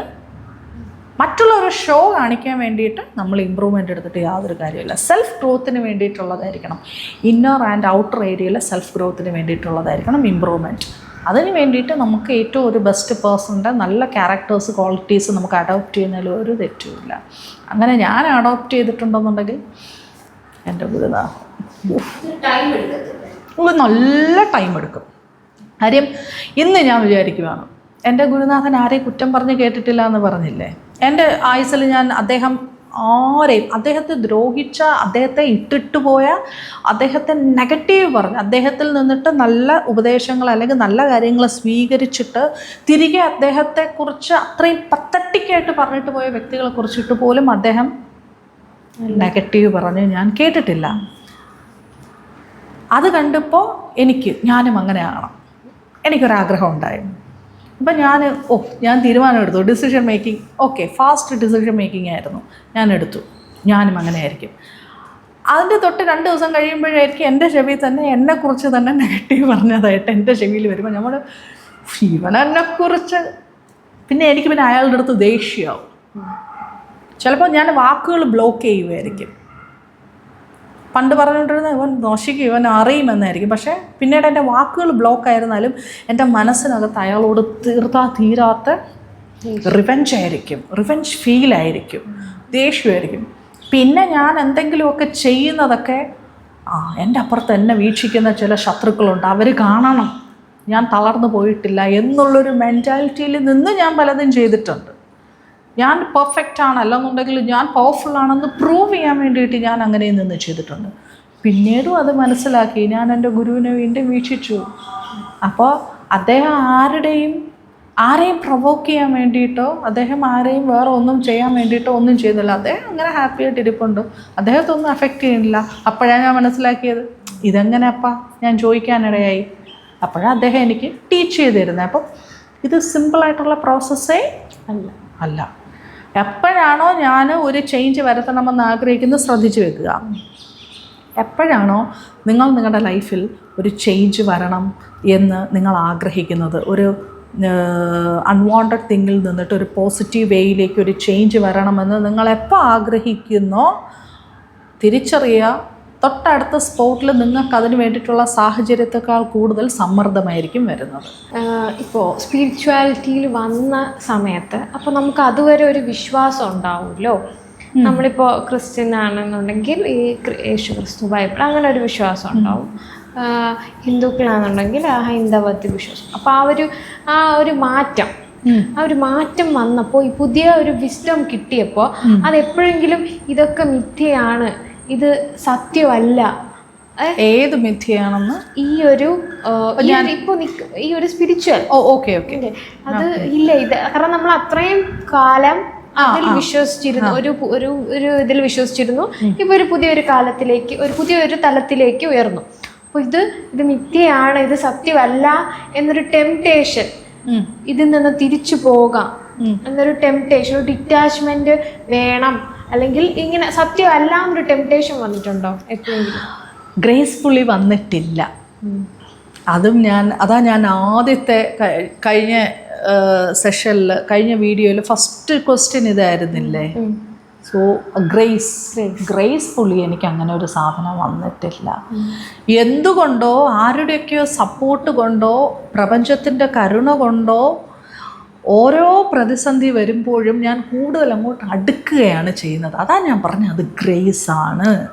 മറ്റുള്ള ഒരു ഷോ കാണിക്കാൻ വേണ്ടിയിട്ട് നമ്മൾ ഇമ്പ്രൂവ്മെന്റ് എടുത്തിട്ട് യാതൊരു കാര്യമില്ല സെൽഫ് ഗ്രോത്തിന് വേണ്ടിയിട്ടുള്ളതായിരിക്കണം. ഇന്നർ ആൻഡ് ഔട്ടർ ഏരിയയിലെ സെൽഫ് ഗ്രോത്തിന് വേണ്ടിയിട്ടുള്ളതായിരിക്കണം ഇമ്പ്രൂവ്മെന്റ് അതിന് വേണ്ടിയിട്ട് നമുക്ക് ഏറ്റവും ഒരു ബെസ്റ്റ് പേഴ്സണിന്റെ നല്ല ക്യാരക്ടേഴ്സ് ക്വാളിറ്റീസ് നമുക്ക് അഡോപ്റ്റ് ചെയ്യുന്നതിൽ ഒരു തെറ്റുമില്ല. അങ്ങനെ ഞാൻ അഡോപ്റ്റ് ചെയ്തിട്ടുണ്ടെന്നുണ്ടെങ്കിൽ എന്റെ ഗുരുനാഥം. നല്ല ടൈം എടുക്കും. കാര്യം ഇന്ന് ഞാൻ വിചാരിക്കുവാണ് എന്റെ ഗുരുനാഥൻ ആരെയും കുറ്റം പറഞ്ഞ് കേട്ടിട്ടില്ല എന്ന് പറഞ്ഞില്ലേ? എന്റെ ആയുസ്സിൽ ഞാൻ അദ്ദേഹം ആരെയും അദ്ദേഹത്തെ ദ്രോഹിച്ച അദ്ദേഹത്തെ ഇട്ടിട്ട് പോയ അദ്ദേഹത്തെ നെഗറ്റീവ് പറഞ്ഞ് അദ്ദേഹത്തിൽ നിന്നിട്ട് നല്ല ഉപദേശങ്ങൾ അല്ലെങ്കിൽ നല്ല കാര്യങ്ങൾ സ്വീകരിച്ചിട്ട് തിരികെ അദ്ദേഹത്തെക്കുറിച്ച് അത്രയും പത്തട്ടിക്കായിട്ട് പറഞ്ഞിട്ട് പോയ വ്യക്തികളെ കുറിച്ചിട്ട് പോലും അദ്ദേഹം നെഗറ്റീവ് പറഞ്ഞ് ഞാൻ കേട്ടിട്ടില്ല. അത് കണ്ടപ്പോൾ എനിക്ക് ഞാനും അങ്ങനെ ആകണം എനിക്കൊരാഗ്രഹം ഉണ്ടായിരുന്നു. അപ്പം ഞാൻ ഓ ഞാൻ തീരുമാനം എടുത്തു. Decision making okay fast decision making ആയിരുന്നു. ഞാൻ എടുത്തു. ഞാനും അങ്ങനെ ആയിരിക്കും അതിന്റെ തൊട്ട് രണ്ട് ദിവസം കഴിയുമ്പോഴായിരിക്കും എന്റെ ചെവിയിൽ തന്നെ എന്നെക്കുറിച്ച് തന്നെ നെഗറ്റീവ് പറഞ്ഞതായിട്ട് എന്റെ ചെവിയിൽ വരുമ്പോൾ നമ്മൾ ഇവനെക്കുറിച്ച് പിന്നെ എനിക്ക് പിന്നെ അയാളുടെ അടുത്ത് ദേഷ്യമാവും ചിലപ്പോൾ ഞാൻ വാക്കുകൾ ബ്ലോക്ക് ചെയ്യുമായിരിക്കും പണ്ട് പറഞ്ഞുകൊണ്ടിരുന്ന ഇവൻ നശിക്കും ഇവൻ അറിയുമെന്നായിരിക്കും പക്ഷേ പിന്നീട് എന്റെ വാക്കുകൾ ബ്ലോക്ക് ആയിരുന്നാലും എന്റെ മനസ്സിനകത്ത് അയാളോട് തീർത്താ തീരാത്ത റിവെഞ്ച് ആയിരിക്കും റിവെഞ്ച് ഫീലായിരിക്കും ദേഷ്യമായിരിക്കും. പിന്നെ ഞാൻ എന്തെങ്കിലുമൊക്കെ ചെയ്യുന്നതൊക്കെ ആ എന്റെ അപ്പുറത്ത് എന്നെ വീക്ഷിക്കുന്ന ചില ശത്രുക്കളുണ്ട്. അവർ കാണണം. ഞാൻ തളർന്നു പോയിട്ടില്ല എന്നുള്ളൊരു മെന്റാലിറ്റിയിൽ നിന്ന് ഞാൻ പലതും ചെയ്തിട്ടുണ്ട്. ഞാൻ പെർഫെക്റ്റ് ആണ്. അല്ലെന്നുണ്ടെങ്കിൽ ഞാൻ പവർഫുൾ ആണെന്ന് പ്രൂവ് ചെയ്യാൻ വേണ്ടിയിട്ട് ഞാൻ അങ്ങനെ നിന്ന് ചെയ്തിട്ടുണ്ട്. പിന്നീടും അത് മനസ്സിലാക്കി. ഞാൻ എന്റെ ഗുരുവിനെ വീണ്ടും വീക്ഷിച്ചു. അപ്പോൾ അദ്ദേഹം ആരുടെയും ആരെയും പ്രൊവോക്ക് ചെയ്യാൻ വേണ്ടിയിട്ടോ അദ്ദേഹം ആരെയും വേറെ ഒന്നും ചെയ്യാൻ വേണ്ടിയിട്ടോ ഒന്നും ചെയ്യുന്നില്ല. അദ്ദേഹം അങ്ങനെ ഹാപ്പി ആയിട്ട് ഇരിപ്പുണ്ട്. അദ്ദേഹത്തൊന്നും അഫക്റ്റ് ചെയ്യുന്നില്ല. അപ്പോഴാണ് ഞാൻ മനസ്സിലാക്കിയത്. ഇതെങ്ങനെ അപ്പാ? ഞാൻ ചോദിക്കാനിടയായി. അപ്പോഴാണ് അദ്ദേഹം എനിക്ക് ടീച്ച് ചെയ്തിരുന്നത്. അപ്പം ഇത് സിമ്പിളായിട്ടുള്ള പ്രോസസ്സേ അല്ല. അല്ല. എപ്പോഴാണോ ഞാൻ ഒരു ചേഞ്ച് വരുത്തണമെന്ന് ആഗ്രഹിക്കുന്നത് ശ്രദ്ധിച്ചു വെക്കുക. എപ്പോഴാണോ നിങ്ങൾ നിങ്ങളുടെ ലൈഫിൽ ഒരു ചേഞ്ച് വരണം എന്ന് നിങ്ങൾ ആഗ്രഹിക്കുന്നത്. ഒരു അൺവാണ്ടഡ് തിങ്ങിൽ നിന്നിട്ട് ഒരു പോസിറ്റീവ് വേയിലേക്ക് ഒരു ചേഞ്ച് വരണമെന്ന് നിങ്ങൾ എപ്പോൾ ആഗ്രഹിക്കുന്നോ തിരിച്ചറിയുക തൊട്ടടുത്ത സ്പോട്ടിൽ നിങ്ങൾക്ക് അതിന് വേണ്ടിയിട്ടുള്ള സാഹചര്യത്തെക്കാൾ കൂടുതൽ സമ്മർദ്ദമായിരിക്കും വരുന്നത്. ഇപ്പോൾ സ്പിരിച്വാലിറ്റിയിൽ വന്ന സമയത്ത് അപ്പോൾ നമുക്ക് അതുവരെ ഒരു വിശ്വാസം ഉണ്ടാവുമല്ലോ? നമ്മളിപ്പോൾ ക്രിസ്ത്യൻ ആണെന്നുണ്ടെങ്കിൽ ഈ യേശു ക്രിസ്തു ബൈബിൾ അങ്ങനെ ഒരു വിശ്വാസം ഉണ്ടാവും. ഹിന്ദുക്കളാണെന്നുണ്ടെങ്കിൽ ആ ഹൈന്ദവത്തിൽ വിശ്വാസം. അപ്പോൾ ആ ഒരു ആ ഒരു മാറ്റം ആ ഒരു മാറ്റം വന്നപ്പോൾ ഈ പുതിയ ഒരു വിസ്ഡം കിട്ടിയപ്പോൾ അത് എപ്പോഴെങ്കിലും ഇതൊക്കെ മിഥ്യയാണ് ഇത് സത്യമല്ല. ഏത് മിഥ്യയാണെന്ന്? ഈ ഒരു ഇപ്പോൾ ഈ ഒരു ഇപ്പൊ നിക്ക- ഈ ഒരു സ്പിരിച്വൽ ഓ ഓക്കെ ഓക്കെ. അത് ഇല്ല ഇത് കാരണം നമ്മൾ അത്രയും കാലം അതിൽ വിശ്വസിച്ചിരുന്നു. ഒരു ഒരു ഒരു ഇതിൽ വിശ്വസിച്ചിരുന്നു. ഇപ്പൊ ഒരു പുതിയൊരു കാലത്തിലേക്ക് ഒരു പുതിയൊരു തലത്തിലേക്ക് ഉയർന്നു. അപ്പോൾ ഇത് ഇത് മിഥ്യയാണ് ഇത് സത്യമല്ല എന്നൊരു ടെംപ്ടേഷൻ ഇതിൽ നിന്ന് തിരിച്ചു പോകാം. എന്നൊരു ടെംപ്ടേഷൻ ഒരു ഡിറ്റാച്ച്മെന്റ് വേണം. അല്ലെങ്കിൽ ഇങ്ങനെ സത്യമല്ല എന്നൊരു ടെംപ്ടേഷൻ വന്നിട്ടുണ്ടോ എപ്പോഴെങ്കിലും? ഗ്രേസ്ഫുള്ളി വന്നിട്ടില്ല. അതും ഞാൻ അതാ ഞാൻ ആദ്യത്തെ കഴിഞ്ഞ സെഷനിൽ കഴിഞ്ഞ വീഡിയോയിൽ ഫസ്റ്റ് ക്വസ്റ്റ്യൻ ഇതായിരുന്നില്ലേ? സോ ഗ്രേസ് ഗ്രേസ്ഫുള്ളി എനിക്ക് അങ്ങനെ ഒരു സാധനം വന്നിട്ടില്ല. എന്തുകൊണ്ടോ ആരുടെയൊക്കെയോ സപ്പോർട്ട് കൊണ്ടോ പ്രപഞ്ചത്തിന്റെ കരുണ കൊണ്ടോ ഓരോ പ്രതിസന്ധി വരുമ്പോഴും ഞാൻ കൂടുതൽ അങ്ങോട്ട് അടുക്കുകയാണ് ചെയ്യുന്നത്. അതാ ഞാൻ പറഞ്ഞത് അത് ഗ്രേസ് ആണ്.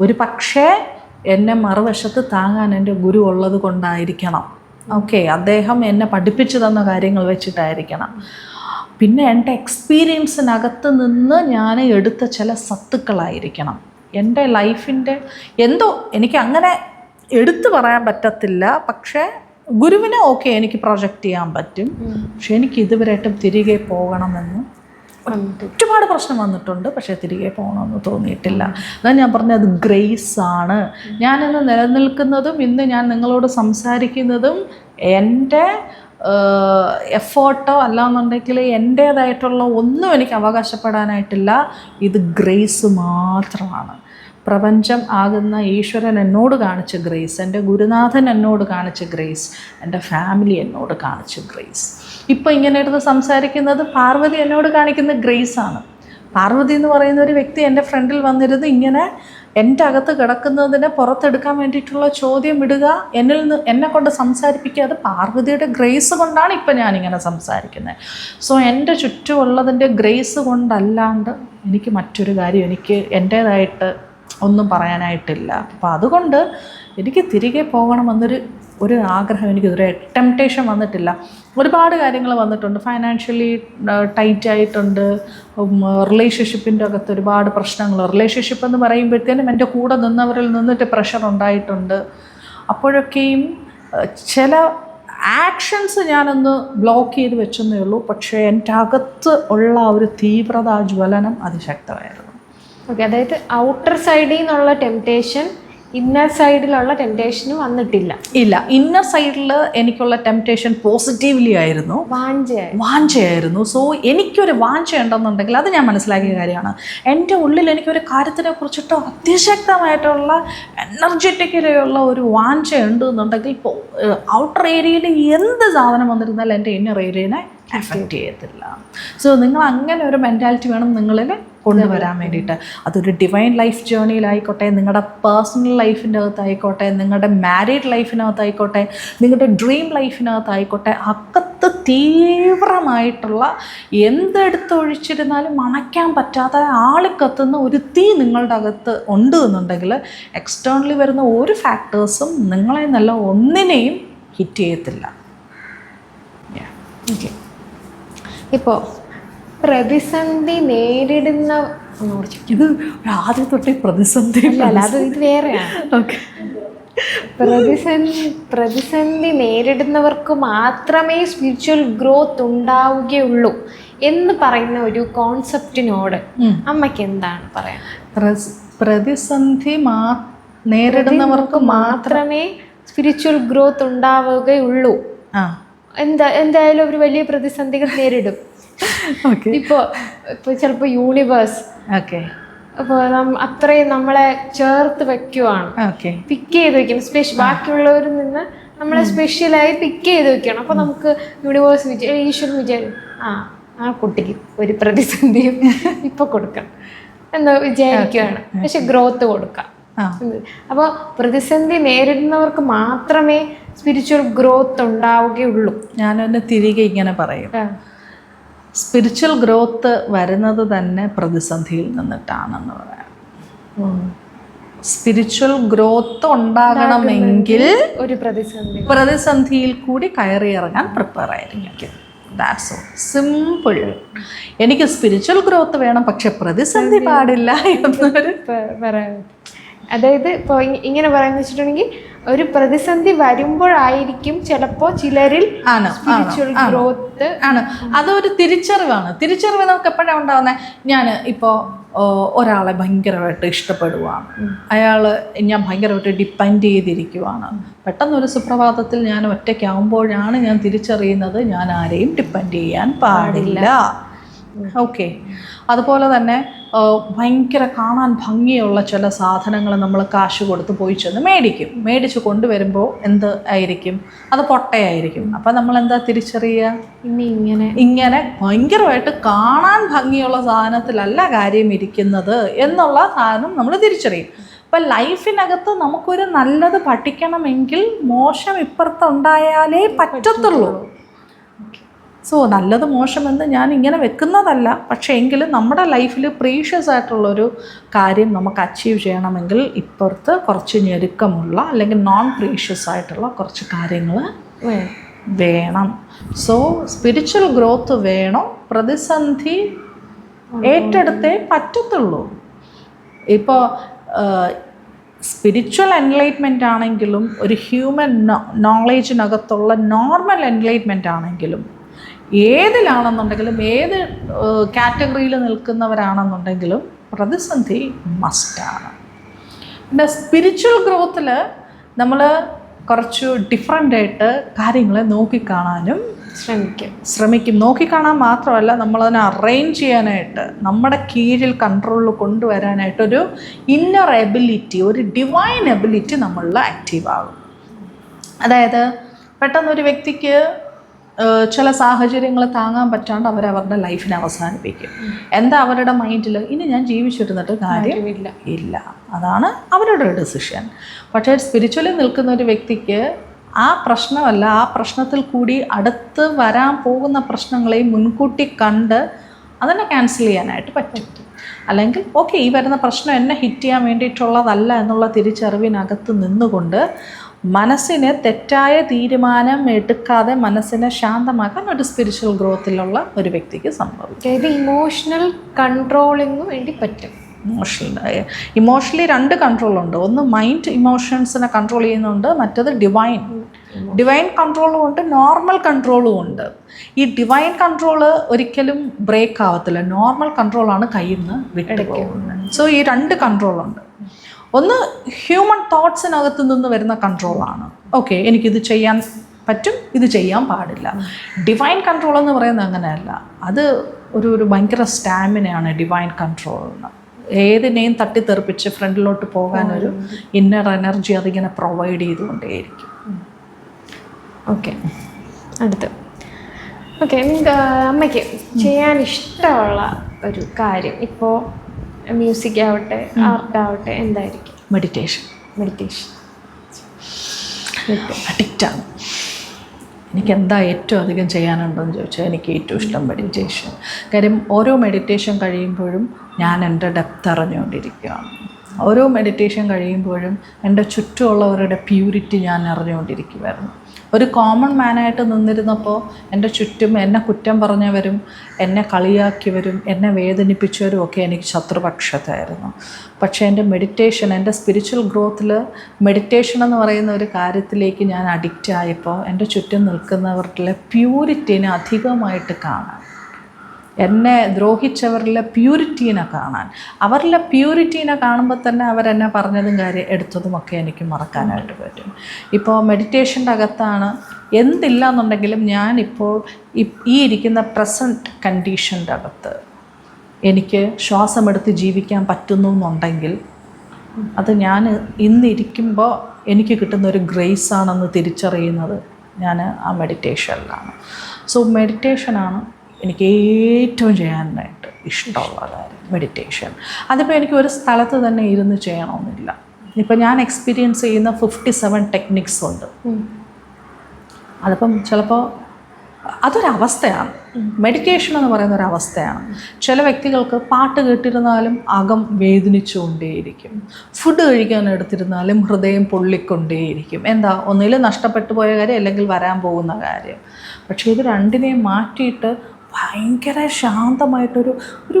ഒരു പക്ഷേ എന്നെ മറുവശത്ത് താങ്ങാൻ എന്റെ ഗുരു ഉള്ളത് കൊണ്ടായിരിക്കണം. ഓക്കെ അദ്ദേഹം എന്നെ പഠിപ്പിച്ചു തന്ന കാര്യങ്ങൾ വെച്ചിട്ടായിരിക്കണം. പിന്നെ എന്റെ എക്സ്പീരിയൻസിനകത്ത് നിന്ന് ഞാൻ എടുത്ത ചില സത്തുക്കളായിരിക്കണം. എന്റെ ലൈഫിന്റെ എന്തോ എനിക്ക് അങ്ങനെ എടുത്തു പറയാൻ പറ്റത്തില്ല. പക്ഷേ ഗുരുവിനെ ഓക്കെ എനിക്ക് പ്രൊജക്റ്റ് ചെയ്യാൻ പറ്റും. പക്ഷെ എനിക്ക് ഇതുവരെയായിട്ടും തിരികെ പോകണമെന്ന് ഒരുപാട് പ്രശ്നം വന്നിട്ടുണ്ട്. പക്ഷേ തിരികെ പോകണമെന്ന് തോന്നിയിട്ടില്ല. അതാ ഞാൻ പറഞ്ഞത് ഗ്രേസ് ആണ്. ഞാനിന്ന് നിലനിൽക്കുന്നതും ഇന്ന് ഞാൻ നിങ്ങളോട് സംസാരിക്കുന്നതും എന്റെ എഫേർട്ടോ അല്ലാന്നുണ്ടെങ്കിൽ എന്റേതായിട്ടുള്ള ഒന്നും എനിക്ക് അവകാശപ്പെടാനായിട്ടില്ല. ഇത് ഗ്രേസ് മാത്രമാണ്. പ്രപഞ്ചം ആകുന്ന ഈശ്വരൻ എന്നോട് കാണിച്ച ഗ്രേസ് എന്റെ ഗുരുനാഥൻ എന്നോട് കാണിച്ച ഗ്രേസ് എന്റെ ഫാമിലി എന്നോട് കാണിച്ച ഗ്രേസ്. ഇപ്പോൾ ഇങ്ങനെ എടുത്ത് സംസാരിക്കുന്നത് പാർവതി എന്നോട് കാണിക്കുന്ന ഗ്രേസ് ആണ്. പാർവതി എന്ന് പറയുന്ന ഒരു വ്യക്തി എന്റെ ഫ്രണ്ടിൽ വന്നിരുന്ന് ഇങ്ങനെ എന്റെ അകത്ത് കിടക്കുന്നതിനെ പുറത്തെടുക്കാൻ വേണ്ടിയിട്ടുള്ള ചോദ്യം ഇടുക എന്നിൽ നിന്ന് എന്നെ കൊണ്ട് സംസാരിപ്പിക്കുക അത് പാർവതിയുടെ ഗ്രേസ് കൊണ്ടാണ് ഇപ്പം ഞാനിങ്ങനെ സംസാരിക്കുന്നത്. സോ എന്റെ ചുറ്റുമുള്ളതിന്റെ ഗ്രേസ് കൊണ്ടല്ലാണ്ട് എനിക്ക് മറ്റൊരു കാര്യം എനിക്ക് എന്റേതായിട്ട് ഒന്നും പറയാനായിട്ടില്ല. അപ്പോൾ അതുകൊണ്ട് എനിക്ക് തിരികെ പോകണമെന്നൊരു ഒരു ആഗ്രഹം എനിക്ക് ഇതുവരെ ടെംപ്ടേഷൻ വന്നിട്ടില്ല. ഒരുപാട് കാര്യങ്ങൾ വന്നിട്ടുണ്ട്. ഫൈനാൻഷ്യലി ടൈറ്റ് ആയിട്ടുണ്ട്. റിലേഷൻഷിപ്പിന്റെ അകത്ത് ഒരുപാട് പ്രശ്നങ്ങൾ. റിലേഷൻഷിപ്പ് എന്ന് പറയുമ്പോഴത്തേനും എന്റെ കൂടെ നിന്നവരിൽ നിന്നിട്ട് പ്രഷർ ഉണ്ടായിട്ടുണ്ട്. അപ്പോഴൊക്കെയും ചില ആക്ഷൻസ് ഞാനൊന്ന് ബ്ലോക്ക് ചെയ്ത് വെച്ചെന്നേ ഉള്ളൂ. പക്ഷേ എന്റെ അകത്ത് ഉള്ള ഒരു തീവ്രത ജ്വലനം അതിശക്തമായിരുന്നു. ഓക്കെ അതായത് ഔട്ടർ സൈഡിൽ നിന്നുള്ള ടെംപ്ടേഷൻ ഇന്നർ സൈഡിലുള്ള ടെംപ്ടേഷന് വന്നിട്ടില്ല. ഇല്ല ഇന്നർ സൈഡിൽ എനിക്കുള്ള ടെംപ്ടേഷൻ പോസിറ്റീവ്ലി ആയിരുന്നു. വാഞ്ച വാഞ്ചയായിരുന്നു. സോ എനിക്കൊരു വാഞ്ച ഉണ്ടെന്നുണ്ടെങ്കിൽ അത് ഞാൻ മനസ്സിലാക്കിയ കാര്യമാണ്. എന്റെ ഉള്ളിൽ എനിക്കൊരു കാര്യത്തിനെ കുറിച്ചിട്ടോ അതിശക്തമായിട്ടുള്ള എനർജറ്റിക്കലുള്ള ഒരു വാഞ്ച ഉണ്ട് എന്നുണ്ടെങ്കിൽ ഔട്ടർ ഏരിയയിൽ എന്ത് സാധനം വന്നിരുന്നാലും എന്റെ ഇന്നർ ഏരിയനെ എഫക്റ്റ് ചെയ്യത്തില്ല. സോ നിങ്ങൾ അങ്ങനെ ഒരു മെന്റാലിറ്റി വേണം നിങ്ങളിൽ കൊണ്ടുവരാൻ വേണ്ടിയിട്ട്. അതൊരു ഡിവൈൻ ലൈഫ് ജേർണിയിലായിക്കോട്ടെ നിങ്ങളുടെ പേഴ്സണൽ ലൈഫിന്റെ അകത്തായിക്കോട്ടെ നിങ്ങളുടെ മാരീഡ് ലൈഫിനകത്തായിക്കോട്ടെ നിങ്ങളുടെ ഡ്രീം ലൈഫിനകത്തായിക്കോട്ടെ അക്കത്ത് തീവ്രമായിട്ടുള്ള എന്തെടുത്തൊഴിച്ചിരുന്നാലും അണയ്ക്കാൻ പറ്റാത്ത ആളിക്കത്തുന്ന ഒരു തീ നിങ്ങളുടെ അകത്ത് ഉണ്ട് എന്നുണ്ടെങ്കിൽ എക്സ്റ്റേണലി വരുന്ന ഒരു ഫാക്ടേഴ്സും നിങ്ങളെ നല്ല ഒന്നിനെയും ഹിറ്റ് ചെയ്യത്തില്ല. ഓക്കെ ഇപ്പോൾ പ്രതിസന്ധി നേരിടുന്ന ഇത് ആദ്യം തൊട്ടേ പ്രതിസന്ധി അല്ല അത് ഇത് വേറെയാണ്. ഓക്കെ. പ്രതിസന്ധി പ്രതിസന്ധി നേരിടുന്നവർക്ക് മാത്രമേ സ്പിരിച്വൽ ഗ്രോത്ത് ഉണ്ടാവുകയുള്ളൂ എന്ന് പറയുന്ന ഒരു കോൺസെപ്റ്റിനോട് അമ്മയ്ക്ക് എന്താണ് പറയാൻ? പ്രതിസന്ധി മാ നേരിടുന്നവർക്ക് മാത്രമേ സ്പിരിച്വൽ ഗ്രോത്ത് ഉണ്ടാവുകയുള്ളൂ. ആ. എന്താ എന്തായാലും ഒരു വലിയ പ്രതിസന്ധികൾ നേരിടും. ഇപ്പോ ഇപ്പോൾ ഇപ്പോൾ ചിലപ്പോൾ യൂണിവേഴ്സ് ഓക്കെ അപ്പോൾ അത്രയും നമ്മളെ ചേർത്ത് വെക്കുവാണ്. ഓക്കെ പിക്ക് ചെയ്ത് വെക്കണം. സ്പെഷ്യൽ ബാക്കിയുള്ളവരിൽ നിന്ന് നമ്മളെ സ്പെഷ്യലായി പിക്ക് ചെയ്ത് വെക്കണം. അപ്പോൾ നമുക്ക് യൂണിവേഴ്സ് വിചാ ഈശ്വരൻ വിചാരം ആ ആ കുട്ടിക്ക് ഒരു പ്രതിസന്ധിയും *laughs* ഇപ്പൊ കൊടുക്കണം എന്ന് വിചാരിക്കുകയാണ് പക്ഷെ ഗ്രോത്ത് കൊടുക്കാം. അപ്പോൾ പ്രതിസന്ധി നേരിടുന്നവർക്ക് മാത്രമേ സ്പിരിച്വൽ ഗ്രോത്ത് ഉണ്ടാവുകയുള്ളൂ. ഞാനൊന്ന് തിരികെ ഇങ്ങനെ പറയും. സ്പിരിച്വൽ ഗ്രോത്ത് വരുന്നത് തന്നെ പ്രതിസന്ധിയിൽ നിന്നിട്ടാണെന്ന് പറയാം. സ്പിരിച്വൽ ഗ്രോത്ത് ഉണ്ടാകണമെങ്കിൽ ഒരു പ്രതിസന്ധി. പ്രതിസന്ധിയിൽ കൂടി കയറി ഇറങ്ങാൻ പ്രിപ്പയർ ആയിരിക്കും. ദാറ്റ്സ് സിമ്പിൾ എനിക്ക് സ്പിരിച്വൽ ഗ്രോത്ത് വേണം പക്ഷെ പ്രതിസന്ധി പാടില്ല എന്നൊരു പറയാം. അതായത് ഇപ്പോൾ ഇങ്ങനെ പറയാന്ന് വെച്ചിട്ടുണ്ടെങ്കിൽ ഒരു പ്രതിസന്ധി വരുമ്പോഴായിരിക്കും ചിലപ്പോൾ ചിലരിൽ ആണ് സ്പിരിച്വൽ ഗ്രോത്ത് ആണ്. അതൊരു തിരിച്ചറിവാണ്. തിരിച്ചറിവ് നമുക്ക് എപ്പോഴാണ് ഉണ്ടാവുന്നത് ഞാൻ ഇപ്പോൾ ഒരാളെ ഭയങ്കരമായിട്ട് ഇഷ്ടപ്പെടുവാണ്. അയാൾ ഞാൻ ഭയങ്കരമായിട്ട് ഡിപ്പെൻഡ് ചെയ്തിരിക്കുവാണ്. പെട്ടെന്നൊരു സുപ്രഭാതത്തിൽ ഞാൻ ഒറ്റയ്ക്കാവുമ്പോഴാണ് ഞാൻ തിരിച്ചറിയുന്നത് ഞാൻ ആരെയും ഡിപ്പെൻഡ് ചെയ്യാൻ പാടില്ല. ഓക്കെ അതുപോലെ തന്നെ ഭയങ്കര കാണാൻ ഭംഗിയുള്ള ചില സാധനങ്ങൾ നമ്മൾ കാശ് കൊടുത്ത് പോയി ചെന്ന് മേടിക്കും. മേടിച്ച് കൊണ്ടുവരുമ്പോൾ എന്ത് ആയിരിക്കും? അത് പൊട്ടയായിരിക്കും. അപ്പം നമ്മൾ എന്താ തിരിച്ചറിയുക? ഇനി ഇങ്ങനെ. ഇങ്ങനെ ഭയങ്കരമായിട്ട് കാണാൻ ഭംഗിയുള്ള സാധനത്തിലല്ല കാര്യം ഇരിക്കുന്നത് എന്നുള്ള സാധനം നമ്മൾ തിരിച്ചറിയും. അപ്പം ലൈഫിനകത്ത് നമുക്കൊരു നല്ലത് പഠിക്കണമെങ്കിൽ മോശം ഇപ്പുറത്തുണ്ടായാലേ പറ്റത്തുള്ളൂ. സോ നല്ലത് മോശമെന്ന് ഞാൻ ഇങ്ങനെ വെക്കുന്നതല്ല. പക്ഷേ എങ്കിലും നമ്മുടെ ലൈഫിൽ പ്രീഷ്യസ് ആയിട്ടുള്ളൊരു കാര്യം നമുക്ക് അച്ചീവ് ചെയ്യണമെങ്കിൽ ഇപ്പുറത്ത് കുറച്ച് ഞെരുക്കമുള്ള അല്ലെങ്കിൽ നോൺ പ്രീഷ്യസ് ആയിട്ടുള്ള കുറച്ച് കാര്യങ്ങൾ വേണം. സോ സ്പിരിച്വൽ ഗ്രോത്ത് വേണം. പ്രതിസന്ധി ഏറ്റെടുത്തേ പറ്റത്തുള്ളൂ. ഇപ്പോൾ സ്പിരിച്വൽ എൻലൈറ്റ്മെന്റ് ആണെങ്കിലും ഒരു ഹ്യൂമൻ നോളേജിനകത്തുള്ള നോർമൽ എൻലൈറ്റ്മെന്റ് ആണെങ്കിലും ഏതിലാണെന്നുണ്ടെങ്കിലും ഏത് കാറ്റഗറിയിൽ നിൽക്കുന്നവരാണെന്നുണ്ടെങ്കിലും പ്രതിസന്ധി മസ്റ്റാണ്. പിന്നെ സ്പിരിച്വൽ ഗ്രോത്തിൽ നമ്മൾ കുറച്ച് ഡിഫറെന്റ് ആയിട്ട് കാര്യങ്ങളെ നോക്കിക്കാണാനും ശ്രമിക്കും. ശ്രമിക്കും. നോക്കിക്കാണാൻ മാത്രമല്ല നമ്മളതിനെ അറേഞ്ച് ചെയ്യാനായിട്ട് നമ്മുടെ കീഴിൽ കൺട്രോളിൽ കൊണ്ടുവരാനായിട്ട് ഒരു ഇന്നർ എബിലിറ്റി ഒരു ഡിവൈൻ എബിലിറ്റി നമ്മളിൽ ആക്റ്റീവ് ആകും. അതായത് പെട്ടെന്ന് ഒരു വ്യക്തിക്ക് ചില സാഹചര്യങ്ങൾ താങ്ങാൻ പറ്റാണ്ട് അവർ അവരുടെ ലൈഫിനെ അവസാനിപ്പിക്കും. എന്താ അവരുടെ മൈൻഡിൽ ഇനി ഞാൻ ജീവിച്ചിരുന്നിട്ട് കാര്യം കാര്യമില്ല. ഇല്ല. അതാണ് അവരുടെ ഡെസിഷൻ. പക്ഷേ സ്പിരിച്വലി നിൽക്കുന്ന ഒരു വ്യക്തിക്ക് ആ പ്രശ്നമല്ല ആ പ്രശ്നത്തിൽ കൂടി അടുത്ത് വരാൻ പോകുന്ന പ്രശ്നങ്ങളെയും മുൻകൂട്ടി കണ്ട് അതിനെ ക്യാൻസൽ ചെയ്യാനായിട്ട് പറ്റും. അല്ലെങ്കിൽ ഓക്കെ ഈ വരുന്ന പ്രശ്നം എന്നെ ഹിറ്റ് ചെയ്യാൻ വേണ്ടിയിട്ടുള്ളതല്ല എന്നുള്ള തിരിച്ചറിവിനകത്ത് നിന്നുകൊണ്ട് മനസ്സിന് തെറ്റായ തീരുമാനം എടുക്കാതെ മനസ്സിനെ ശാന്തമാക്കാൻ ഒരു സ്പിരിച്വൽ ഗ്രോത്തിലുള്ള ഒരു വ്യക്തിക്ക് സംഭവിക്കും. ഇമോഷണൽ കൺട്രോളിന് വേണ്ടി പറ്റും. ഇമോഷണൽ ഇമോഷണലി രണ്ട് കൺട്രോളുണ്ട് ഒന്ന് മൈൻഡ് ഇമോഷൻസിനെ കൺട്രോൾ ചെയ്യുന്നുണ്ട് മറ്റത് ഡിവൈൻ ഡിവൈൻ കൺട്രോളും ഉണ്ട് നോർമൽ കൺട്രോളും ഉണ്ട്. ഈ ഡിവൈൻ കൺട്രോൾ ഒരിക്കലും ബ്രേക്ക് ആവത്തില്ല. നോർമൽ കൺട്രോളാണ് കയ്യിൽ നിന്ന് വിട്ടു പോകുന്നത് സോ ഈ രണ്ട് കൺട്രോളുണ്ട് ഒന്ന് ഹ്യൂമൻ തോട്ട്സിനകത്ത് നിന്ന് വരുന്ന കൺട്രോളാണ് ഓക്കെ എനിക്കിത് ചെയ്യാൻ പറ്റും ഇത് ചെയ്യാൻ പാടില്ല. ഡിവൈൻ കൺട്രോൾ എന്ന് പറയുന്നത് അങ്ങനെയല്ല. അത് ഒരു ഒരു ഭയങ്കര സ്റ്റാമിനയാണ് ഡിവൈൻ കൺട്രോൾ എന്ന് ഏതിനെയും തട്ടിത്തെറിപ്പിച്ച് ഫ്രണ്ടിലോട്ട് പോകാനൊരു ഇന്നർ എനർജി അതിങ്ങനെ പ്രൊവൈഡ് ചെയ്തുകൊണ്ടേയിരിക്കും. ഓക്കെ അടുത്ത്. ഓക്കെ അമ്മയ്ക്ക് ചെയ്യാൻ ഇഷ്ടമുള്ള ഒരു കാര്യം. ഇപ്പോൾ മ്യൂസിക് ആവട്ടെ ആർട്ട് ആവട്ടെ എന്തായിരിക്കും? മെഡിറ്റേഷൻ മെഡിറ്റേഷൻ അഡിക്റ്റാണ് എനിക്ക് എന്താ ഏറ്റവും അധികം ചെയ്യാനുണ്ടെന്ന് ചോദിച്ചാൽ എനിക്ക് ഏറ്റവും ഇഷ്ടം മെഡിറ്റേഷൻ കാര്യം ഓരോ മെഡിറ്റേഷൻ കഴിയുമ്പോഴും ഞാൻ എന്റെ ഡെപ്ത് അറിഞ്ഞുകൊണ്ടിരിക്കുകയാണ്. ഓരോ മെഡിറ്റേഷൻ കഴിയുമ്പോഴും എന്റെ ചുറ്റുമുള്ളവരുടെ പ്യൂരിറ്റി ഞാൻ അറിഞ്ഞുകൊണ്ടിരിക്കുമായിരുന്നു ഒരു കോമൺ മാനായിട്ട് നിന്നിരുന്നപ്പോൾ എന്റെ ചുറ്റും എന്നെ കുറ്റം പറഞ്ഞവരും എന്നെ കളിയാക്കിയവരും എന്നെ വേദനിപ്പിച്ചവരും ഒക്കെ എനിക്ക് ശത്രുപക്ഷത്തായിരുന്നു. പക്ഷേ എന്റെ മെഡിറ്റേഷൻ എന്റെ സ്പിരിച്വൽ ഗ്രോത്തിൽ മെഡിറ്റേഷൻ എന്ന് പറയുന്ന ഒരു കാര്യത്തിലേക്ക് ഞാൻ അഡിക്റ്റ് ആയപ്പോൾ എന്റെ ചുറ്റും നിൽക്കുന്നവരുടെ പ്യൂരിറ്റിനെ അധികമായിട്ട് കാണാം എന്നെ ദ്രോഹിച്ചവരിലെ പ്യൂരിറ്റീനെ കാണാൻ. അവരിലെ പ്യൂരിറ്റീനെ കാണുമ്പോൾ തന്നെ അവരെന്നെ പറഞ്ഞതും കാര്യം എടുത്തതുമൊക്കെ എനിക്ക് മറക്കാനായിട്ട് പറ്റും. ഇപ്പോൾ മെഡിറ്റേഷന്റെ അകത്താണ് എന്തില്ല എന്നുണ്ടെങ്കിലും ഞാനിപ്പോൾ ഈ ഇരിക്കുന്ന പ്രസന്റ് കണ്ടീഷന്റെ അകത്ത് എനിക്ക് ശ്വാസമെടുത്ത് ജീവിക്കാൻ പറ്റുന്നു എന്നുണ്ടെങ്കിൽ അത് ഞാൻ ഇന്നിരിക്കുമ്പോൾ എനിക്ക് കിട്ടുന്ന ഒരു ഗ്രേസ് ആണെന്ന് തിരിച്ചറിയുന്നത് ഞാൻ ആ മെഡിറ്റേഷനിലാണ് സോ മെഡിറ്റേഷനാണ് എനിക്ക് ഏറ്റവും ചെയ്യാനായിട്ട് ഇഷ്ടമുള്ള കാര്യം മെഡിറ്റേഷൻ അതിപ്പോൾ എനിക്ക് ഒരു സ്ഥലത്ത് തന്നെ ഇരുന്ന് ചെയ്യണമെന്നില്ല ഇപ്പം ഞാൻ എക്സ്പീരിയൻസ് ചെയ്യുന്ന ഫിഫ്റ്റി സെവൻ ടെക്നിക്സ് ഉണ്ട്. അതിപ്പം ചിലപ്പോൾ അതൊരവസ്ഥയാണ്. മെഡിറ്റേഷൻ എന്ന് പറയുന്ന ഒരു അവസ്ഥയാണ് ചില വ്യക്തികൾക്ക് പാട്ട് കേട്ടിരുന്നാലും അകം വേദനിച്ചുകൊണ്ടേയിരിക്കും. ഫുഡ് കഴിക്കാൻ എടുത്തിരുന്നാലും ഹൃദയം പൊള്ളിക്കൊണ്ടേയിരിക്കും. എന്താ? ഒന്നിൽ നഷ്ടപ്പെട്ടു പോയ കാര്യം അല്ലെങ്കിൽ വരാൻ പോകുന്ന കാര്യം. പക്ഷേ ഇത് രണ്ടിനെയും മാറ്റിയിട്ട് ഭയങ്കര ശാന്തമായിട്ടൊരു ഒരു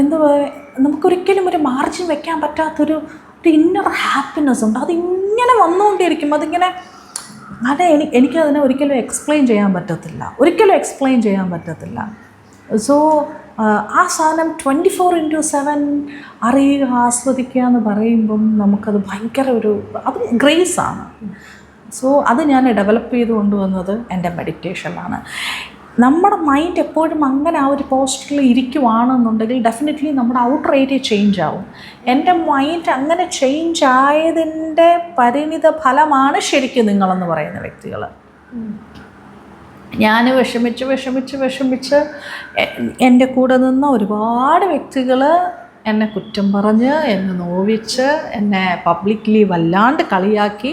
എന്താ പറയുക നമുക്കൊരിക്കലും ഒരു മാർജിൻ വെക്കാൻ പറ്റാത്തൊരു ഒരു ഇന്നർ ഹാപ്പിനെസ് ഉണ്ട്. അതിങ്ങനെ വന്നുകൊണ്ടേയിരിക്കും. അതിങ്ങനെ അത് എനി എനിക്കതിനെ ഒരിക്കലും എക്സ്പ്ലെയിൻ ചെയ്യാൻ പറ്റത്തില്ല. ഒരിക്കലും എക്സ്പ്ലെയിൻ ചെയ്യാൻ പറ്റത്തില്ല. സോ ആ സാധനം ട്വന്റി ഫോർ ഇന്റു സെവൻ അറിയുക ആസ്വദിക്കുക എന്ന് പറയുമ്പം നമുക്കത് ഭയങ്കര ഒരു അത് ഗ്രേസാണ് സോ അത് ഞാൻ ഡെവലപ്പ് ചെയ്ത് കൊണ്ടുവന്നത് എന്റെ മെഡിറ്റേഷനിലാണ് നമ്മുടെ മൈൻഡ് എപ്പോഴും അങ്ങനെ ആ ഒരു പോസ്റ്ററിൽ ഇരിക്കുവാണെന്നുണ്ടെങ്കിൽ ഡെഫിനറ്റ്ലി നമ്മുടെ ഔട്ടർ ഏരിയ ചേഞ്ച് ആവും. എന്റെ മൈൻഡ് അങ്ങനെ ചേഞ്ച് ആയതിന്റെ പരിണിത ഫലമാണ് ശരിക്കും നിങ്ങളെന്ന് പറയുന്ന വ്യക്തികൾ ഞാൻ വിഷമിച്ച് വിഷമിച്ച് വിഷമിച്ച് എന്റെ കൂടെ നിന്ന ഒരുപാട് വ്യക്തികൾ എന്നെ കുറ്റം പറഞ്ഞ് എന്നെ നോവിച്ച് എന്നെ പബ്ലിക്കലി വല്ലാണ്ട് കളിയാക്കി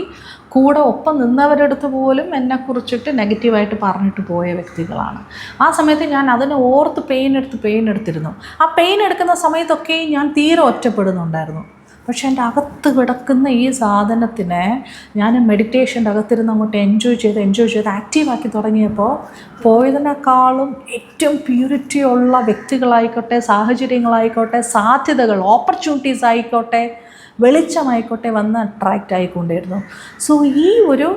കൂടെ ഒപ്പം നിന്നവരെടുത്ത് പോലും എന്നെക്കുറിച്ചിട്ട് നെഗറ്റീവായിട്ട് പറഞ്ഞിട്ട് പോയ വ്യക്തികളാണ്. ആ സമയത്ത് ഞാൻ അതിനെ ഓർത്ത് പെയിൻ എടുത്ത് പെയിൻ എടുത്തിരുന്നു. ആ പെയിൻ എടുക്കുന്ന സമയത്തൊക്കെ ഞാൻ തീരെ ഒറ്റപ്പെടുന്നുണ്ടായിരുന്നു. പക്ഷേ എന്റെ അകത്ത് കിടക്കുന്ന ഈ സാധനത്തിനെ ഞാൻ മെഡിറ്റേഷന്റെ അകത്തിരുന്ന് അങ്ങോട്ട് എൻജോയ് ചെയ്ത് എൻജോയ് ചെയ്ത് ആക്റ്റീവാക്കി തുടങ്ങിയപ്പോൾ പോയതിനേക്കാളും ഏറ്റവും പ്യൂരിറ്റിയുള്ള വ്യക്തികളായിക്കോട്ടെ സാഹചര്യങ്ങളായിക്കോട്ടെ സാധ്യതകൾ ഓപ്പർച്യൂണിറ്റീസ് ആയിക്കോട്ടെ വെളിച്ചമായിക്കോട്ടെ വന്ന് അട്രാക്റ്റ് ആയിക്കൊണ്ടിരുന്നു സോ ഈ ഒരു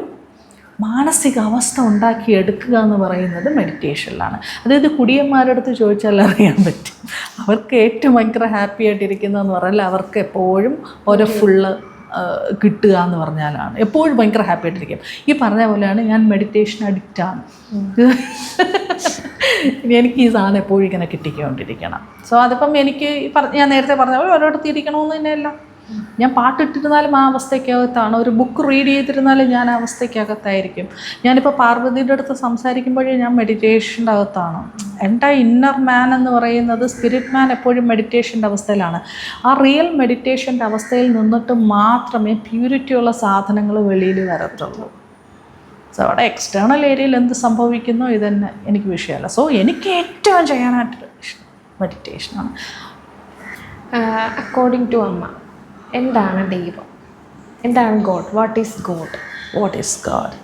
മാനസികാവസ്ഥ ഉണ്ടാക്കിയെടുക്കുക എന്ന് പറയുന്നത് മെഡിറ്റേഷനിലാണ് അതായത് കുടിയന്മാരുടെ അടുത്ത് ചോദിച്ചാൽ അറിയാൻ പറ്റും. അവർക്ക് ഏറ്റവും ഭയങ്കര ഹാപ്പി ആയിട്ടിരിക്കുന്നതെന്ന് പറഞ്ഞാൽ അവർക്ക് എപ്പോഴും ഓരോ ഫുള്ള് കിട്ടുക എന്ന് പറഞ്ഞാലാണ്. എപ്പോഴും ഭയങ്കര ഹാപ്പി ആയിട്ടിരിക്കും. ഈ പറഞ്ഞ പോലെയാണ് ഞാൻ മെഡിറ്റേഷൻ അഡിക്റ്റാണ് എനിക്ക് ഈ സാധനം എപ്പോഴും ഇങ്ങനെ കിട്ടിക്കൊണ്ടിരിക്കണം. സോ അതിപ്പം എനിക്ക് ഞാൻ നേരത്തെ പറഞ്ഞ പോലെ ഓരോരുത്തർ ഇരിക്കണമെന്ന് തന്നെയല്ല. ഞാൻ പാട്ടിട്ടിരുന്നാലും ആ അവസ്ഥയ്ക്കകത്താണ്. ഒരു ബുക്ക് റീഡ് ചെയ്തിരുന്നാലും ഞാൻ ആ അവസ്ഥയ്ക്കകത്തായിരിക്കും. ഞാനിപ്പോൾ പാർവതിയുടെ അടുത്ത് സംസാരിക്കുമ്പോഴേ ഞാൻ മെഡിറ്റേഷന്റെ അകത്താണ് എന്റെ ഇന്നർ മാൻ എന്ന് പറയുന്നത് സ്പിരിറ്റ് മാൻ എപ്പോഴും മെഡിറ്റേഷന്റെ അവസ്ഥയിലാണ്. ആ റിയൽ മെഡിറ്റേഷന്റെ അവസ്ഥയിൽ നിന്നിട്ട് മാത്രമേ പ്യൂരിറ്റിയുള്ള സാധനങ്ങൾ വെളിയിൽ വരത്തുള്ളൂ. സോ അവിടെ എക്സ്റ്റേണൽ ഏരിയയിൽ എന്ത് സംഭവിക്കുന്നോ? ഇതന്നെ എനിക്ക് വിഷയമല്ല. സോ എനിക്ക് ഏറ്റവും ചെയ്യാനായിട്ട് മെഡിറ്റേഷനാണ് അക്കോർഡിംഗ് ടു അമ്മ. എന്താണ് ദൈവം? എന്താണ് God? What is God? What is God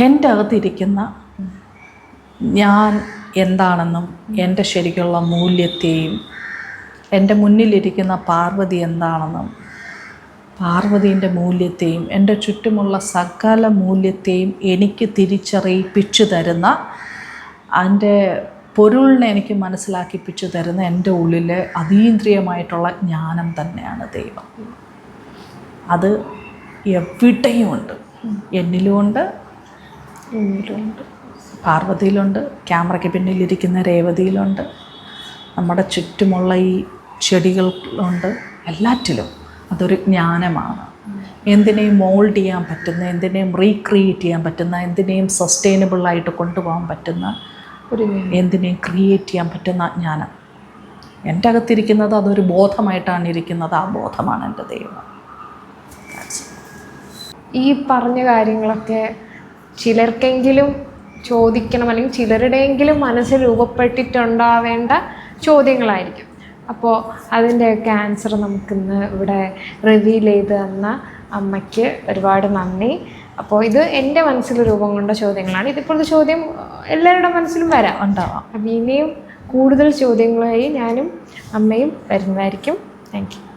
എന്റെ അകത്തിരിക്കുന്ന ഞാൻ എന്താണെന്നും എന്റെ ശരിക്കുള്ള മൂല്യത്തെയും എന്റെ മുന്നിലിരിക്കുന്ന പാർവതി എന്താണെന്നും പാർവതീന്റെ മൂല്യത്തെയും എന്റെ ചുറ്റുമുള്ള സകല മൂല്യത്തെയും എനിക്ക് തിരിച്ചറിയിപ്പിച്ചു തരുന്ന അതിന്റെ പൊരുളിനെ എനിക്ക് മനസ്സിലാക്കിപ്പിച്ചു തരുന്ന എന്റെ ഉള്ളിലെ അതീന്ദ്രിയമായിട്ടുള്ള ജ്ഞാനം തന്നെയാണ് ദൈവം. അത് എവിടെയുമുണ്ട്? എന്നിലുമുണ്ട്? എന്നിലുമുണ്ട്. പാർവതിയിലുണ്ട്. ക്യാമറയ്ക്ക് പിന്നിലിരിക്കുന്ന രേവതിയിലുണ്ട്. നമ്മുടെ ചുറ്റുമുള്ള ഈ ചെടികളുണ്ട്. എല്ലാറ്റിലും അതൊരു ജ്ഞാനമാണ്. എന്തിനേയും മോൾഡ് ചെയ്യാൻ പറ്റുന്ന എന്തിനേയും റീക്രിയേറ്റ് ചെയ്യാൻ പറ്റുന്ന എന്തിനേയും സസ്റ്റൈനബിളായിട്ട് കൊണ്ടുപോകാൻ പറ്റുന്ന എന്തിനേയും ക്രിയേറ്റ് ചെയ്യാൻ പറ്റുന്ന ജ്ഞാനം. എന്റെ അകത്തിരിക്കുന്നത് അതൊരു ബോധമായിട്ടാണ് ഇരിക്കുന്നത്. ആ ബോധമാണ് എന്റെ ദൈവം. ഈ പറഞ്ഞ കാര്യങ്ങളൊക്കെ ചിലർക്കെങ്കിലും ചോദിക്കണം അല്ലെങ്കിൽ ചിലരുടെയെങ്കിലും മനസ്സിൽ രൂപപ്പെട്ടിട്ടുണ്ടാവേണ്ട ചോദ്യങ്ങളായിരിക്കും. അപ്പോൾ അതിന്റെയൊക്കെ ആൻസർ നമുക്കിന്ന് ഇവിടെ റിവീൽ ചെയ്ത് തന്ന അമ്മയ്ക്ക് ഒരുപാട് നന്ദി. അപ്പോൾ ഇത് എന്റെ മനസ്സിൽ രൂപം കൊണ്ട ചോദ്യങ്ങളാണ്. ഇതിപ്പോഴത്തെ ചോദ്യം എല്ലാവരുടെ മനസ്സിലും വരാം. ഉണ്ടാവാം. അപ്പം ഇനിയും കൂടുതൽ ചോദ്യങ്ങളായി ഞാനും അമ്മയും വരുന്നതായിരിക്കും. Thank you